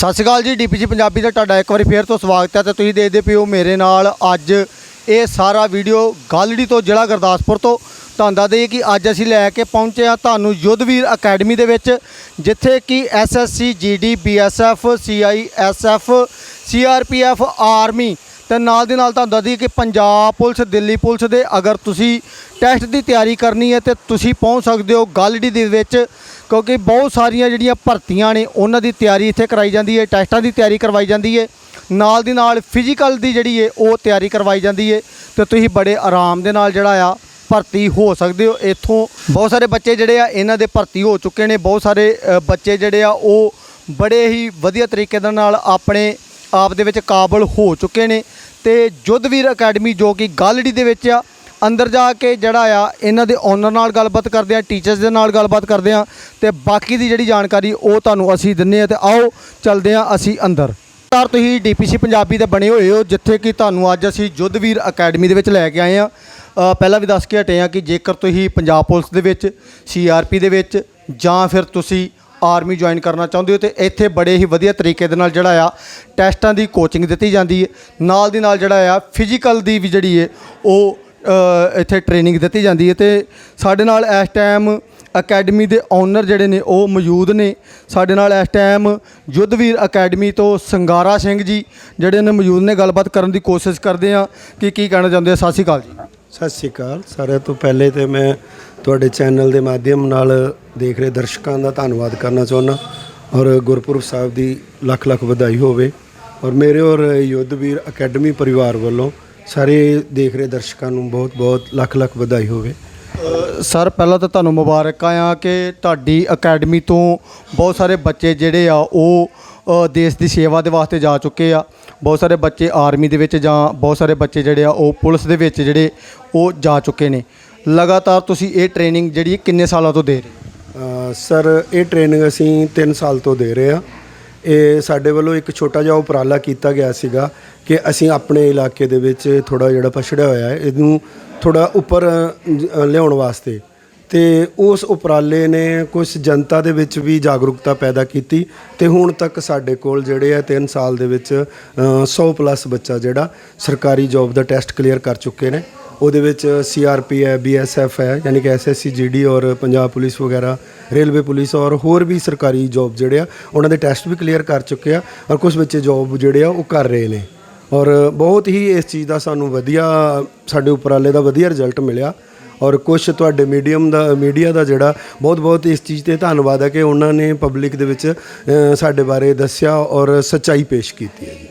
ਸਤਿ ਸ਼੍ਰੀ ਅਕਾਲ ਜੀ, ਡੀਪੀਜੀ ਪੰਜਾਬੀ ਦਾ ਤੁਹਾਡਾ ਇੱਕ ਵਾਰੀ ਫੇਰ ਤੋਂ ਸਵਾਗਤ ਹੈ ਤੇ ਤੁਸੀਂ ਦੇਖਦੇ ਪਿਓ ਮੇਰੇ ਨਾਲ ਅੱਜ ਇਹ ਸਾਰਾ ਵੀਡੀਓ ਗਾਲੜੀ ਤੋਂ ਜ਼ਿਲ੍ਹਾ ਗੁਰਦਾਸਪੁਰ ਤੋਂ ਤੁਹਾਨੂੰ ਦੱਸ ਦਈਏ ਕਿ ਅੱਜ ਅਸੀਂ ਲੈ ਕੇ ਪਹੁੰਚੇ ਹਾਂ ਤੁਹਾਨੂੰ ਯੁੱਧਵੀਰ ਅਕੈਡਮੀ ਦੇ ਵਿੱਚ, ਜਿੱਥੇ ਕਿ SSC GD BSF CISF CRPF army ਤੇ ਨਾਲ ਦੀ ਨਾਲ ਤੁਹਾਨੂੰ ਦੱਸ ਦਈਏ ਕਿ ਪੰਜਾਬ ਪੁਲਿਸ, ਦਿੱਲੀ ਪੁਲਿਸ ਦੇ ਅਗਰ ਤੁਸੀਂ ਟੈਸਟ ਦੀ ਤਿਆਰੀ ਕਰਨੀ ਹੈ ਤੇ ਤੁਸੀਂ ਪਹੁੰਚ ਸਕਦੇ ਹੋ ਗਾਲੜੀ ਦੇ ਵਿੱਚ। ਕਿਉਂਕਿ ਬਹੁਤ ਸਾਰੀਆਂ ਜਿਹੜੀਆਂ ਭਰਤੀਆਂ ਨੇ ਉਹਨਾਂ ਦੀ ਤਿਆਰੀ ਇੱਥੇ ਕਰਾਈ ਜਾਂਦੀ ਹੈ, ਟੈਸਟਾਂ ਦੀ ਤਿਆਰੀ ਕਰਵਾਈ ਜਾਂਦੀ ਹੈ। ਨਾਲ ਦੀ ਨਾਲ ਫਿਜ਼ੀਕਲ ਦੀ ਜਿਹੜੀ ਹੈ, ਉਹ ਤਿਆਰੀ ਕਰਵਾਈ ਜਾਂਦੀ ਹੈ ਤੇ ਤੁਸੀਂ ਬੜੇ ਆਰਾਮ ਦੇ ਨਾਲ ਜਿਹੜਾ ਆ ਭਰਤੀ ਹੋ ਸਕਦੇ ਹੋ। ਇੱਥੋਂ ਬਹੁਤ ਸਾਰੇ ਬੱਚੇ ਜਿਹੜੇ ਆ, ਇਹਨਾਂ ਦੇ ਭਰਤੀ ਹੋ ਚੁੱਕੇ ਨੇ। ਬਹੁਤ ਸਾਰੇ ਬੱਚੇ ਜਿਹੜੇ ਆ, ਉਹ ਬੜੇ ਹੀ ਵਧੀਆ ਤਰੀਕੇ ਦੇ ਨਾਲ ਆਪਣੇ ਆਪ ਦੇ ਵਿੱਚ ਕਾਬਲ ਹੋ ਚੁੱਕੇ ਨੇ। ਤੇ ਜੁੱਧਵੀਰ ਅਕੈਡਮੀ ਜੋ ਕਿ ਗਾਲੜੀ ਦੇ ਵਿੱਚ ਆ ਅੰਦਰ ਜਾ ਕੇ ਜਿਹੜਾ ਆ, ਇਹਨਾਂ ਦੇ ਓਨਰ ਨਾਲ ਗੱਲਬਾਤ ਕਰਦੇ ਆ ਟੀਚਰਸ ਦੇ ਨਾਲ ਗੱਲਬਾਤ ਕਰਦੇ ਆ ਤੇ ਬਾਕੀ ਦੀ ਜਿਹੜੀ ਜਾਣਕਾਰੀ ਉਹ ਤੁਹਾਨੂੰ ਅਸੀਂ ਦਿੰਨੇ ਆ ਤੇ ਆਓ ਚੱਲਦੇ ਆ ਅਸੀਂ ਅੰਦਰ। ਸਰ, ਤੁਸੀਂ ਡੀਪੀਸੀ ਪੰਜਾਬੀ ਦੇ ਬਣੇ ਹੋਏ ਹੋ, ਜਿੱਥੇ ਕਿ ਤੁਹਾਨੂੰ ਅੱਜ ਅਸੀਂ ਜੁੱਧਵੀਰ ਅਕੈਡਮੀ ਦੇ ਵਿੱਚ ਲੈ ਕੇ ਆਏ ਆ। ਪਹਿਲਾਂ ਵੀ ਦੱਸ ਕੇ ਹਟੇ ਆ ਕਿ ਜੇਕਰ ਤੁਸੀਂ ਪੰਜਾਬ ਪੁਲਿਸ ਦੇ ਵਿੱਚ ਸੀਆਰਪੀ ਦੇ ਵਿੱਚ ਜਾਂ ਫਿਰ ਤੁਸੀਂ ਆਰਮੀ ਜੁਆਇਨ ਕਰਨਾ ਚਾਹੁੰਦੇ ਹੋ ਤੇ ਇੱਥੇ ਬੜੇ ਹੀ ਵਧੀਆ ਤਰੀਕੇ ਦੇ ਨਾਲ ਜਿਹੜਾ ਆ, ਟੈਸਟਾਂ ਦੀ ਕੋਚਿੰਗ ਦਿੱਤੀ ਜਾਂਦੀ ਹੈ। ਨਾਲ ਦੀ ਨਾਲ ਜਿਹੜਾ ਆ ਫਿਜ਼ੀਕਲ ਦੀ ਵੀ ਜਿਹੜੀ ਹੈ, ਉਹ ਇੱਥੇ ਟ੍ਰੇਨਿੰਗ ਦਿੱਤੀ ਜਾਂਦੀ ਹੈ ਤੇ ਸਾਡੇ ਨਾਲ ਇਸ ਟਾਈਮ ਅਕੈਡਮੀ ਦੇ ਓਨਰ ਜਿਹੜੇ ਨੇ ਉਹ ਮੌਜੂਦ ਨੇ। ਸਾਡੇ ਨਾਲ ਇਸ ਟਾਈਮ ਯੁੱਧਵੀਰ ਅਕੈਡਮੀ ਤੋਂ ਸੰਗਾਰਾ ਸਿੰਘ ਜੀ ਜਿਹੜੇ ਨੇ ਮੌਜੂਦ ਨੇ। ਗੱਲਬਾਤ ਕਰਨ ਦੀ ਕੋਸ਼ਿਸ਼ ਕਰਦੇ ਆ ਕਿ ਕੀ ਕਹਿਣਾ ਚਾਹੁੰਦੇ ਆ। ਸਤਿ ਸ਼੍ਰੀ ਅਕਾਲ ਜੀ। ਸਤਿ ਸ਼੍ਰੀ ਅਕਾਲ। ਸਾਰਿਆਂ ਤੋਂ ਪਹਿਲੇ ਤੇ ਮੈਂ ਤੁਹਾਡੇ ਚੈਨਲ ਦੇ ਮਾਧਿਅਮ ਨਾਲ ਦੇਖ ਰਹੇ ਦਰਸ਼ਕਾਂ ਦਾ ਧੰਨਵਾਦ ਕਰਨਾ ਚਾਹੁੰਦਾ ਔਰ ਗੁਰਪੁਰਬ ਸਾਹਿਬ ਦੀ ਲੱਖ ਲੱਖ ਵਧਾਈ ਹੋਵੇ। ਔਰ ਮੇਰੇ ਔਰ ਯੁੱਧਵੀਰ ਅਕੈਡਮੀ ਪਰਿਵਾਰ ਵੱਲੋਂ ਸਾਰੇ ਦੇਖ ਰਹੇ ਦਰਸ਼ਕਾਂ ਨੂੰ ਬਹੁਤ ਬਹੁਤ ਲੱਖ ਲੱਖ ਵਧਾਈ ਹੋਵੇ। ਸਰ ਪਹਿਲਾਂ ਤਾਂ ਤੁਹਾਨੂੰ ਮੁਬਾਰਕਾਂ ਆ ਕਿ ਤੁਹਾਡੀ ਅਕੈਡਮੀ ਤੋਂ ਬਹੁਤ ਸਾਰੇ ਬੱਚੇ ਜਿਹੜੇ ਆ ਉਹ ਦੇਸ਼ ਦੀ ਸੇਵਾ ਦੇ ਵਾਸਤੇ ਜਾ ਚੁੱਕੇ ਆ। ਬਹੁਤ ਸਾਰੇ ਬੱਚੇ ਆਰਮੀ ਦੇ ਵਿੱਚ ਜਾਂ ਬਹੁਤ ਸਾਰੇ ਬੱਚੇ ਜਿਹੜੇ ਆ ਉਹ ਪੁਲਿਸ ਦੇ ਵਿੱਚ ਜਿਹੜੇ ਉਹ ਜਾ ਚੁੱਕੇ ਨੇ। ਲਗਾਤਾਰ ਤੁਸੀਂ ਇਹ ਟ੍ਰੇਨਿੰਗ ਜਿਹੜੀ ਕਿੰਨੇ ਸਾਲਾਂ ਤੋਂ ਦੇ ਰਹੇ ਸਰ ਇਹ ਟ੍ਰੇਨਿੰਗ ਅਸੀਂ 3 ਸਾਲ ਤੋਂ ਦੇ ਰਹੇ ਹਾਂ ਇਹ ਸਾਡੇ ਵੱਲੋਂ ਇੱਕ ਛੋਟਾ ਜਿਹਾ ਉਪਰਾਲਾ ਕੀਤਾ ਗਿਆ ਸੀਗਾ ਕਿ ਅਸੀਂ ਆਪਣੇ ਇਲਾਕੇ ਦੇ ਵਿੱਚ ਥੋੜਾ ਜਿਹੜਾ ਪਛੜਿਆ ਹੋਇਆ ਹੈ ਇਹਨੂੰ ਥੋੜਾ ਉੱਪਰ ਲਿਆਉਣ ਵਾਸਤੇ। ਤੇ ਉਸ ਉਪਰਾਲੇ ਨੇ ਕੁਝ ਜਨਤਾ ਦੇ ਵਿੱਚ ਵੀ ਜਾਗਰੂਕਤਾ ਪੈਦਾ ਕੀਤੀ ਤੇ ਹੁਣ ਤੱਕ ਸਾਡੇ ਕੋਲ ਜਿਹੜੇ ਆ 3 ਸਾਲ ਦੇ ਵਿੱਚ ਅ, 100 ਪਲੱਸ ਬੱਚਾ ਜਿਹੜਾ ਸਰਕਾਰੀ ਜੌਬ ਦਾ ਟੈਸਟ ਕਲੀਅਰ ਕਰ ਚੁੱਕੇ ਨੇ। ਉਹਦੇ ਵਿੱਚ ਸੀਆਰਪੀ ਹੈ ਬੀਐਸਐਫ ਹੈ, ਯਾਨੀ ਕਿ ਐਸਐਸਸੀ ਜੀਡੀ ਔਰ ਪੰਜਾਬ ਪੁਲਿਸ ਵਗੈਰਾ, ਰੇਲਵੇ ਪੁਲਿਸ ਔਰ ਹੋਰ ਵੀ ਸਰਕਾਰੀ ਜੌਬ ਜਿਹੜੇ ਆ, ਉਹਨਾਂ ਦੇ ਟੈਸਟ ਵੀ ਕਲੀਅਰ ਕਰ ਚੁੱਕੇ ਆ ਔਰ ਕੁਝ ਬੱਚੇ ਜੌਬ ਜਿਹੜੇ ਆ ਉਹ ਕਰ ਰਹੇ ਨੇ। ਔਰ ਬਹੁਤ ਹੀ ਇਸ ਚੀਜ਼ ਦਾ ਸਾਨੂੰ ਵਧੀਆ, ਸਾਡੇ ਉਪਰਾਲੇ ਦਾ ਵਧੀਆ ਰਿਜ਼ਲਟ ਮਿਲਿਆ। ਔਰ ਕੁਝ ਤੁਹਾਡੇ ਮੀਡੀਅਮ ਦਾ ਮੀਡੀਆ ਦਾ ਜਿਹੜਾ ਬਹੁਤ ਬਹੁਤ ਇਸ ਚੀਜ਼ ਤੇ ਧੰਨਵਾਦ ਹੈ ਕਿ ਉਹਨਾਂ ਨੇ ਪਬਲਿਕ ਦੇ ਵਿੱਚ ਸਾਡੇ ਬਾਰੇ ਦੱਸਿਆ ਔਰ ਸੱਚਾਈ ਪੇਸ਼ ਕੀਤੀ ਹੈ ਜੀ।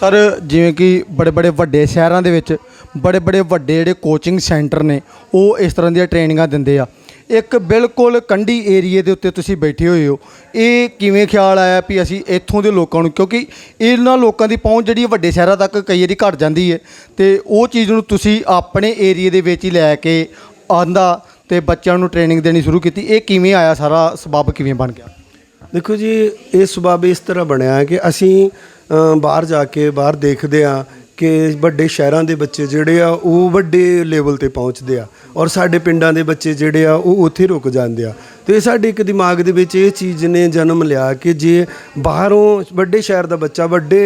ਸਰ, ਜਿਵੇਂ ਕਿ ਬੜੇ ਬੜੇ ਵੱਡੇ ਸ਼ਹਿਰਾਂ ਦੇ ਵਿੱਚ ਬੜੇ ਬੜੇ ਵੱਡੇ ਜਿਹੜੇ ਕੋਚਿੰਗ ਸੈਂਟਰ ਨੇ, ਉਹ ਇਸ ਤਰ੍ਹਾਂ ਦੀਆਂ ਟ੍ਰੇਨਿੰਗਾਂ ਦਿੰਦੇ ਆ। ਇੱਕ ਬਿਲਕੁਲ ਕੰਢੀ ਏਰੀਏ ਦੇ ਉੱਤੇ ਤੁਸੀਂ ਬੈਠੇ ਹੋਏ ਹੋ। ਇਹ ਕਿਵੇਂ ਖਿਆਲ ਆਇਆ ਵੀ ਅਸੀਂ ਇੱਥੋਂ ਦੇ ਲੋਕਾਂ ਨੂੰ? ਕਿਉਂਕਿ ਇਹਨਾਂ ਲੋਕਾਂ ਦੀ ਪਹੁੰਚ ਜਿਹੜੀ ਵੱਡੇ ਸ਼ਹਿਰਾਂ ਤੱਕ ਕਈ ਵਾਰੀ ਘਟ ਜਾਂਦੀ ਹੈ ਤੇ ਉਹ ਚੀਜ਼ ਨੂੰ ਤੁਸੀਂ ਆਪਣੇ ਏਰੀਏ ਦੇ ਵਿੱਚ ਹੀ ਲੈ ਕੇ ਆਂਦਾ ਤੇ ਬੱਚਿਆਂ ਨੂੰ ਟ੍ਰੇਨਿੰਗ ਦੇਣੀ ਸ਼ੁਰੂ ਕੀਤੀ। ਇਹ ਕਿਵੇਂ ਆਇਆ? ਸਾਰਾ ਸਬੱਬ ਕਿਵੇਂ ਬਣ ਗਿਆ? ਦੇਖੋ ਜੀ, ਇਹ ਸੁਭਾਅ ਇਸ ਤਰ੍ਹਾਂ ਬਣਿਆ ਕਿ ਅਸੀਂ ਬਾਹਰ ਜਾ ਕੇ ਬਾਹਰ ਦੇਖਦੇ ਆ ਕਿ ਵੱਡੇ ਸ਼ਹਿਰਾਂ ਦੇ ਬੱਚੇ ਜਿਹੜੇ ਆ, ਉਹ ਵੱਡੇ ਲੈਵਲ ਤੇ ਪਹੁੰਚਦੇ ਆ ਔਰ ਸਾਡੇ ਪਿੰਡਾਂ ਦੇ ਬੱਚੇ ਜਿਹੜੇ ਆ, ਉਹ ਉੱਥੇ ਰੁਕ ਜਾਂਦੇ ਆ। ਤੇ ਸਾਡੇ ਇੱਕ ਦਿਮਾਗ ਦੇ ਵਿੱਚ ਇਹ ਚੀਜ਼ ਨੇ ਜਨਮ ਲਿਆ ਕਿ ਜੇ ਬਾਹਰੋਂ ਵੱਡੇ ਸ਼ਹਿਰ ਦਾ ਬੱਚਾ ਵੱਡੇ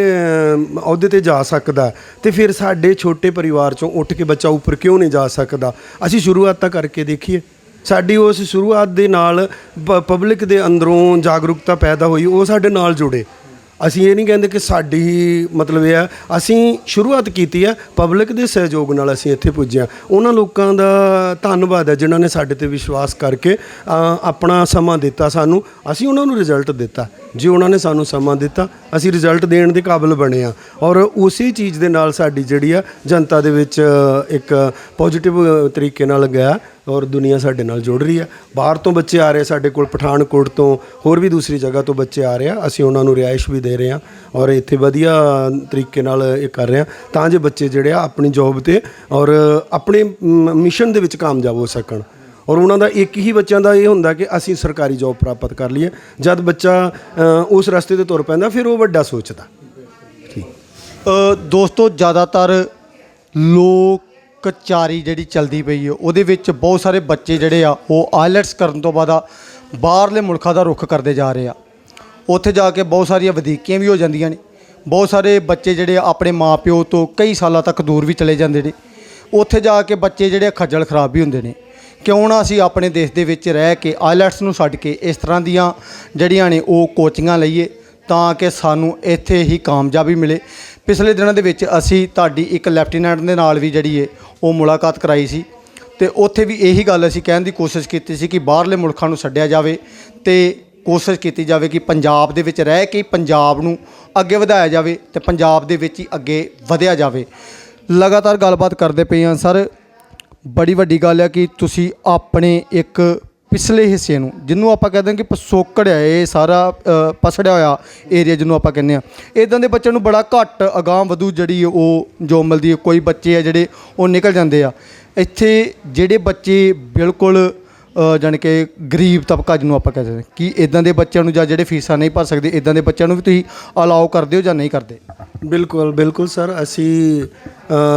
ਅਹੁਦੇ ਤੇ ਜਾ ਸਕਦਾ ਤੇ ਫਿਰ ਸਾਡੇ ਛੋਟੇ ਪਰਿਵਾਰ ਚੋਂ ਉੱਠ ਕੇ ਬੱਚਾ ਉੱਪਰ ਕਿਉਂ ਨਹੀਂ ਜਾ ਸਕਦਾ? ਅਸੀਂ ਸ਼ੁਰੂਆਤ ਤਾਂ ਕਰਕੇ ਦੇਖੀਏ। ਸਾਡੀ ਉਸ ਸ਼ੁਰੂਆਤ ਦੇ ਨਾਲ ਪਬਲਿਕ ਦੇ ਅੰਦਰੋਂ ਜਾਗਰੂਕਤਾ ਪੈਦਾ ਹੋਈ, ਉਹ ਸਾਡੇ ਨਾਲ ਜੁੜੇ। ਅਸੀਂ ਇਹ ਨਹੀਂ ਕਹਿੰਦੇ ਕਿ ਸਾਡੀ ਹੀ ਮਤਲਬ ਇਹ ਆ, ਅਸੀਂ ਸ਼ੁਰੂਆਤ ਕੀਤੀ ਹੈ ਪਬਲਿਕ ਦੇ ਸਹਿਯੋਗ ਨਾਲ ਅਸੀਂ ਇੱਥੇ ਪੁੱਜੇ ਹਾਂ ਉਹਨਾਂ ਲੋਕਾਂ ਦਾ ਧੰਨਵਾਦ ਹੈ ਜਿਨ੍ਹਾਂ ਨੇ ਸਾਡੇ ਤੇ ਵਿਸ਼ਵਾਸ ਕਰਕੇ ਆਪਣਾ ਸਮਾਂ ਦਿੱਤਾ ਸਾਨੂੰ, ਅਸੀਂ ਉਹਨਾਂ ਨੂੰ ਰਿਜ਼ਲਟ ਦਿੱਤਾ। ਜੇ ਉਹਨਾਂ ਨੇ ਸਾਨੂੰ ਸਮਾਂ ਦਿੱਤਾ, ਅਸੀਂ ਰਿਜ਼ਲਟ ਦੇਣ ਦੇ ਕਾਬਿਲ ਬਣੇ ਆ ਔਰ ਉਸੇ ਚੀਜ਼ ਦੇ ਨਾਲ ਸਾਡੀ ਜਿਹੜੀ ਆ, ਜਨਤਾ ਦੇ ਵਿੱਚ ਇੱਕ ਪੋਜ਼ਿਟਿਵ ਤਰੀਕੇ ਨਾਲ ਗਿਆ ਔਰ ਦੁਨੀਆ ਸਾਡੇ ਨਾਲ ਜੁੜ ਰਹੀ ਹੈ ਬਾਹਰ ਤੋਂ ਬੱਚੇ ਆ ਰਹੇ ਸਾਡੇ ਕੋਲ ਪਠਾਨਕੋਟ ਤੋਂ ਹੋਰ ਵੀ ਦੂਸਰੀ ਜਗ੍ਹਾ ਤੋਂ ਬੱਚੇ ਆ ਰਹੇ ਆ। ਅਸੀਂ ਉਹਨਾਂ ਨੂੰ ਰਿਹਾਇਸ਼ ਵੀ ਦੇ ਰਹੇ ਹਾਂ ਔਰ ਇੱਥੇ ਵਧੀਆ ਤਰੀਕੇ ਨਾਲ ਇਹ ਕਰ ਰਹੇ ਹਾਂ। ਤਾਂ ਜੇ ਬੱਚੇ ਜਿਹੜੇ ਆ, ਆਪਣੀ ਜੌਬ ਤੇ ਔਰ ਆਪਣੇ ਮਿਸ਼ਨ ਦੇ ਵਿੱਚ ਕਾਮਯਾਬ ਹੋ ਸਕਣ। ਔਰ ਉਹਨਾਂ ਦਾ ਇੱਕ ਹੀ ਬੱਚਿਆਂ ਦਾ ਇਹ ਹੁੰਦਾ ਕਿ ਅਸੀਂ ਸਰਕਾਰੀ ਜੌਬ ਪ੍ਰਾਪਤ ਕਰ ਲਈਏ। ਜਦ ਬੱਚਾ ਉਸ ਰਸਤੇ ਤੇ ਤੁਰ ਪੈਂਦਾ, ਫਿਰ ਉਹ ਵੱਡਾ ਸੋਚਦਾ। ਠੀਕ। ਦੋਸਤੋ, ਜ਼ਿਆਦਾਤਰ ਲੋਕ ਲੋਕਚਾਰੀ ਜਿਹੜੀ ਚੱਲਦੀ ਪਈ ਹੈ, ਉਹਦੇ ਵਿੱਚ ਬਹੁਤ ਸਾਰੇ ਬੱਚੇ ਜਿਹੜੇ ਆ, ਉਹ ਆਇਲਟਸ ਕਰਨ ਤੋਂ ਬਾਅਦ ਬਾਹਰਲੇ ਮੁਲਕਾਂ ਦਾ ਰੁਖ ਕਰਦੇ ਜਾ ਰਹੇ ਆ। ਉੱਥੇ ਜਾ ਕੇ ਬਹੁਤ ਸਾਰੀਆਂ ਵਧੀਕੀਆਂ ਵੀ ਹੋ ਜਾਂਦੀਆਂ ਨੇ। ਬਹੁਤ ਸਾਰੇ ਬੱਚੇ ਜਿਹੜੇ ਆ, ਆਪਣੇ ਮਾਪਿਓ ਤੋਂ ਕਈ ਸਾਲਾਂ ਤੱਕ ਦੂਰ ਵੀ ਚਲੇ ਜਾਂਦੇ ਨੇ। ਉੱਥੇ ਜਾ ਕੇ ਬੱਚੇ ਜਿਹੜੇ ਆ, ਖੱਜਲ ਖਰਾਬ ਵੀ ਹੁੰਦੇ ਨੇ। ਕਿਉਂ ਨਾ ਅਸੀਂ ਆਪਣੇ ਦੇਸ਼ ਦੇ ਵਿੱਚ ਰਹਿ ਕੇ ਆਈਲੈਟਸ ਨੂੰ ਛੱਡ ਕੇ ਇਸ ਤਰ੍ਹਾਂ ਦੀਆਂ ਜਿਹੜੀਆਂ ਨੇ ਉਹ ਕੋਚਿੰਗਾਂ ਲਈਏ ਤਾਂ ਕਿ ਸਾਨੂੰ ਇੱਥੇ ਹੀ ਕਾਮਯਾਬੀ ਮਿਲੇ। ਪਿਛਲੇ ਦਿਨਾਂ ਦੇ ਵਿੱਚ ਅਸੀਂ ਤੁਹਾਡੀ ਇੱਕ ਲੈਫਟੀਨੈਂਟ ਦੇ ਨਾਲ ਵੀ ਜਿਹੜੀ ਹੈ ਉਹ ਮੁਲਾਕਾਤ ਕਰਾਈ ਸੀ ਤੇ ਉੱਥੇ ਵੀ ਇਹੀ ਗੱਲ ਅਸੀਂ ਕਹਿਣ ਦੀ ਕੋਸ਼ਿਸ਼ ਕੀਤੀ ਸੀ ਕਿ ਬਾਹਰਲੇ ਮੁਲਕਾਂ ਨੂੰ ਛੱਡਿਆ ਜਾਵੇ ਤੇ ਕੋਸ਼ਿਸ਼ ਕੀਤੀ ਜਾਵੇ ਕਿ ਪੰਜਾਬ ਦੇ ਵਿੱਚ ਰਹਿ ਕੇ ਹੀ ਪੰਜਾਬ ਨੂੰ ਅੱਗੇ ਵਧਾਇਆ ਜਾਵੇ ਤੇ ਪੰਜਾਬ ਦੇ ਵਿੱਚ ਹੀ ਅੱਗੇ ਵਧਿਆ ਜਾਵੇ। ਲਗਾਤਾਰ ਗੱਲਬਾਤ ਕਰਦੇ ਪਏ ਹਾਂ ਸਰ ਬੜੀ ਵੱਡੀ ਗੱਲ ਹੈ ਕਿ ਤੁਸੀਂ ਆਪਣੇ ਇੱਕ ਪਿਛਲੇ ਹਿੱਸੇ ਨੂੰ ਜਿਹਨੂੰ ਆਪਾਂ ਕਹਿੰਦੇ ਹਾਂ ਕਿ ਪਸੋਕੜ ਹੈ ਇਹ ਸਾਰਾ ਪਸੜਿਆ ਹੋਇਆ ਏਰੀਆ ਜਿਹਨੂੰ ਆਪਾਂ ਕਹਿੰਦੇ ਆ ਇਦਾਂ ਦੇ ਬੱਚਿਆਂ ਨੂੰ ਬੜਾ ਘੱਟ ਅਗਾਂਹ ਵਧੂ ਜਿਹੜੀ ਉਹ ਜੋ ਮਿਲਦੀ ਹੈ ਕੋਈ ਬੱਚੇ ਆ ਜਿਹੜੇ ਉਹ ਨਿਕਲ ਜਾਂਦੇ ਆ। ਇੱਥੇ ਜਿਹੜੇ ਬੱਚੇ ਬਿਲਕੁਲ ਅ, ਜਾਣੀ ਕਿ ਗਰੀਬ ਤਬਕਾ ਜਿਹਨੂੰ ਆਪਾਂ ਕਹਿੰਦੇ ਹਾਂ ਕਿ ਇਦਾਂ ਦੇ ਬੱਚਿਆਂ ਨੂੰ ਜਾਂ ਜਿਹੜੇ ਫੀਸਾਂ ਨਹੀਂ ਭਰ ਸਕਦੇ ਇਦਾਂ ਦੇ ਬੱਚਿਆਂ ਨੂੰ ਵੀ ਤੁਸੀਂ ਅਲਾਉ ਕਰਦੇ ਹੋ ਜਾਂ ਨਹੀਂ ਕਰਦੇ? ਬਿਲਕੁਲ ਬਿਲਕੁਲ ਸਰ ਅਸੀਂ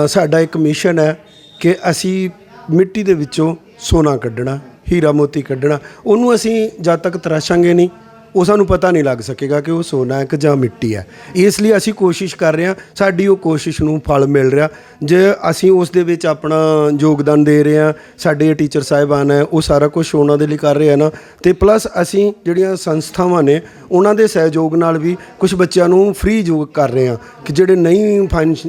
ਸਾਡਾ ਇੱਕ ਮਿਸ਼ਨ ਹੈ ਕਿ ਅਸੀਂ ਮਿੱਟੀ ਦੇ ਵਿੱਚੋਂ ਸੋਨਾ ਕੱਢਣਾ, ਹੀਰਾ ਮੋਤੀ ਕੱਢਣਾ, ਉਹਨੂੰ ਅਸੀਂ ਜਦ ਤੱਕ ਤਰਾਸ਼ਾਂਗੇ ਨਹੀਂ ਉਹ ਸਾਨੂੰ ਪਤਾ ਨਹੀਂ ਲੱਗ ਸਕੇਗਾ ਕਿ ਉਹ ਸੋਨਾ ਹੈ ਕਿ ਜਾਂ ਮਿੱਟੀ ਹੈ। ਇਸ ਲਈ ਅਸੀਂ ਕੋਸ਼ਿਸ਼ ਕਰ ਰਹੇ ਹਾਂ, ਸਾਡੀ ਉਹ ਕੋਸ਼ਿਸ਼ ਨੂੰ ਫਲ ਮਿਲ ਰਿਹਾ। ਜੇ ਅਸੀਂ ਉਸ ਦੇ ਵਿੱਚ ਆਪਣਾ ਯੋਗਦਾਨ ਦੇ ਰਹੇ ਹਾਂ, ਸਾਡੇ ਟੀਚਰ ਸਾਹਿਬਾਨ ਹੈ, ਉਹ ਸਾਰਾ ਕੁਝ ਉਹਨਾਂ ਦੇ ਲਈ ਕਰ ਰਹੇ ਆ ਨਾ। ਤੇ ਪਲੱਸ ਅਸੀਂ ਜਿਹੜੀਆਂ ਸੰਸਥਾਵਾਂ ਨੇ, ਉਹਨਾਂ ਦੇ ਸਹਿਯੋਗ ਨਾਲ ਵੀ ਕੁਝ ਬੱਚਿਆਂ ਨੂੰ ਫ੍ਰੀ ਯੋਗ ਕਰ ਰਹੇ ਹਾਂ ਕਿ ਜਿਹੜੇ ਨਹੀਂ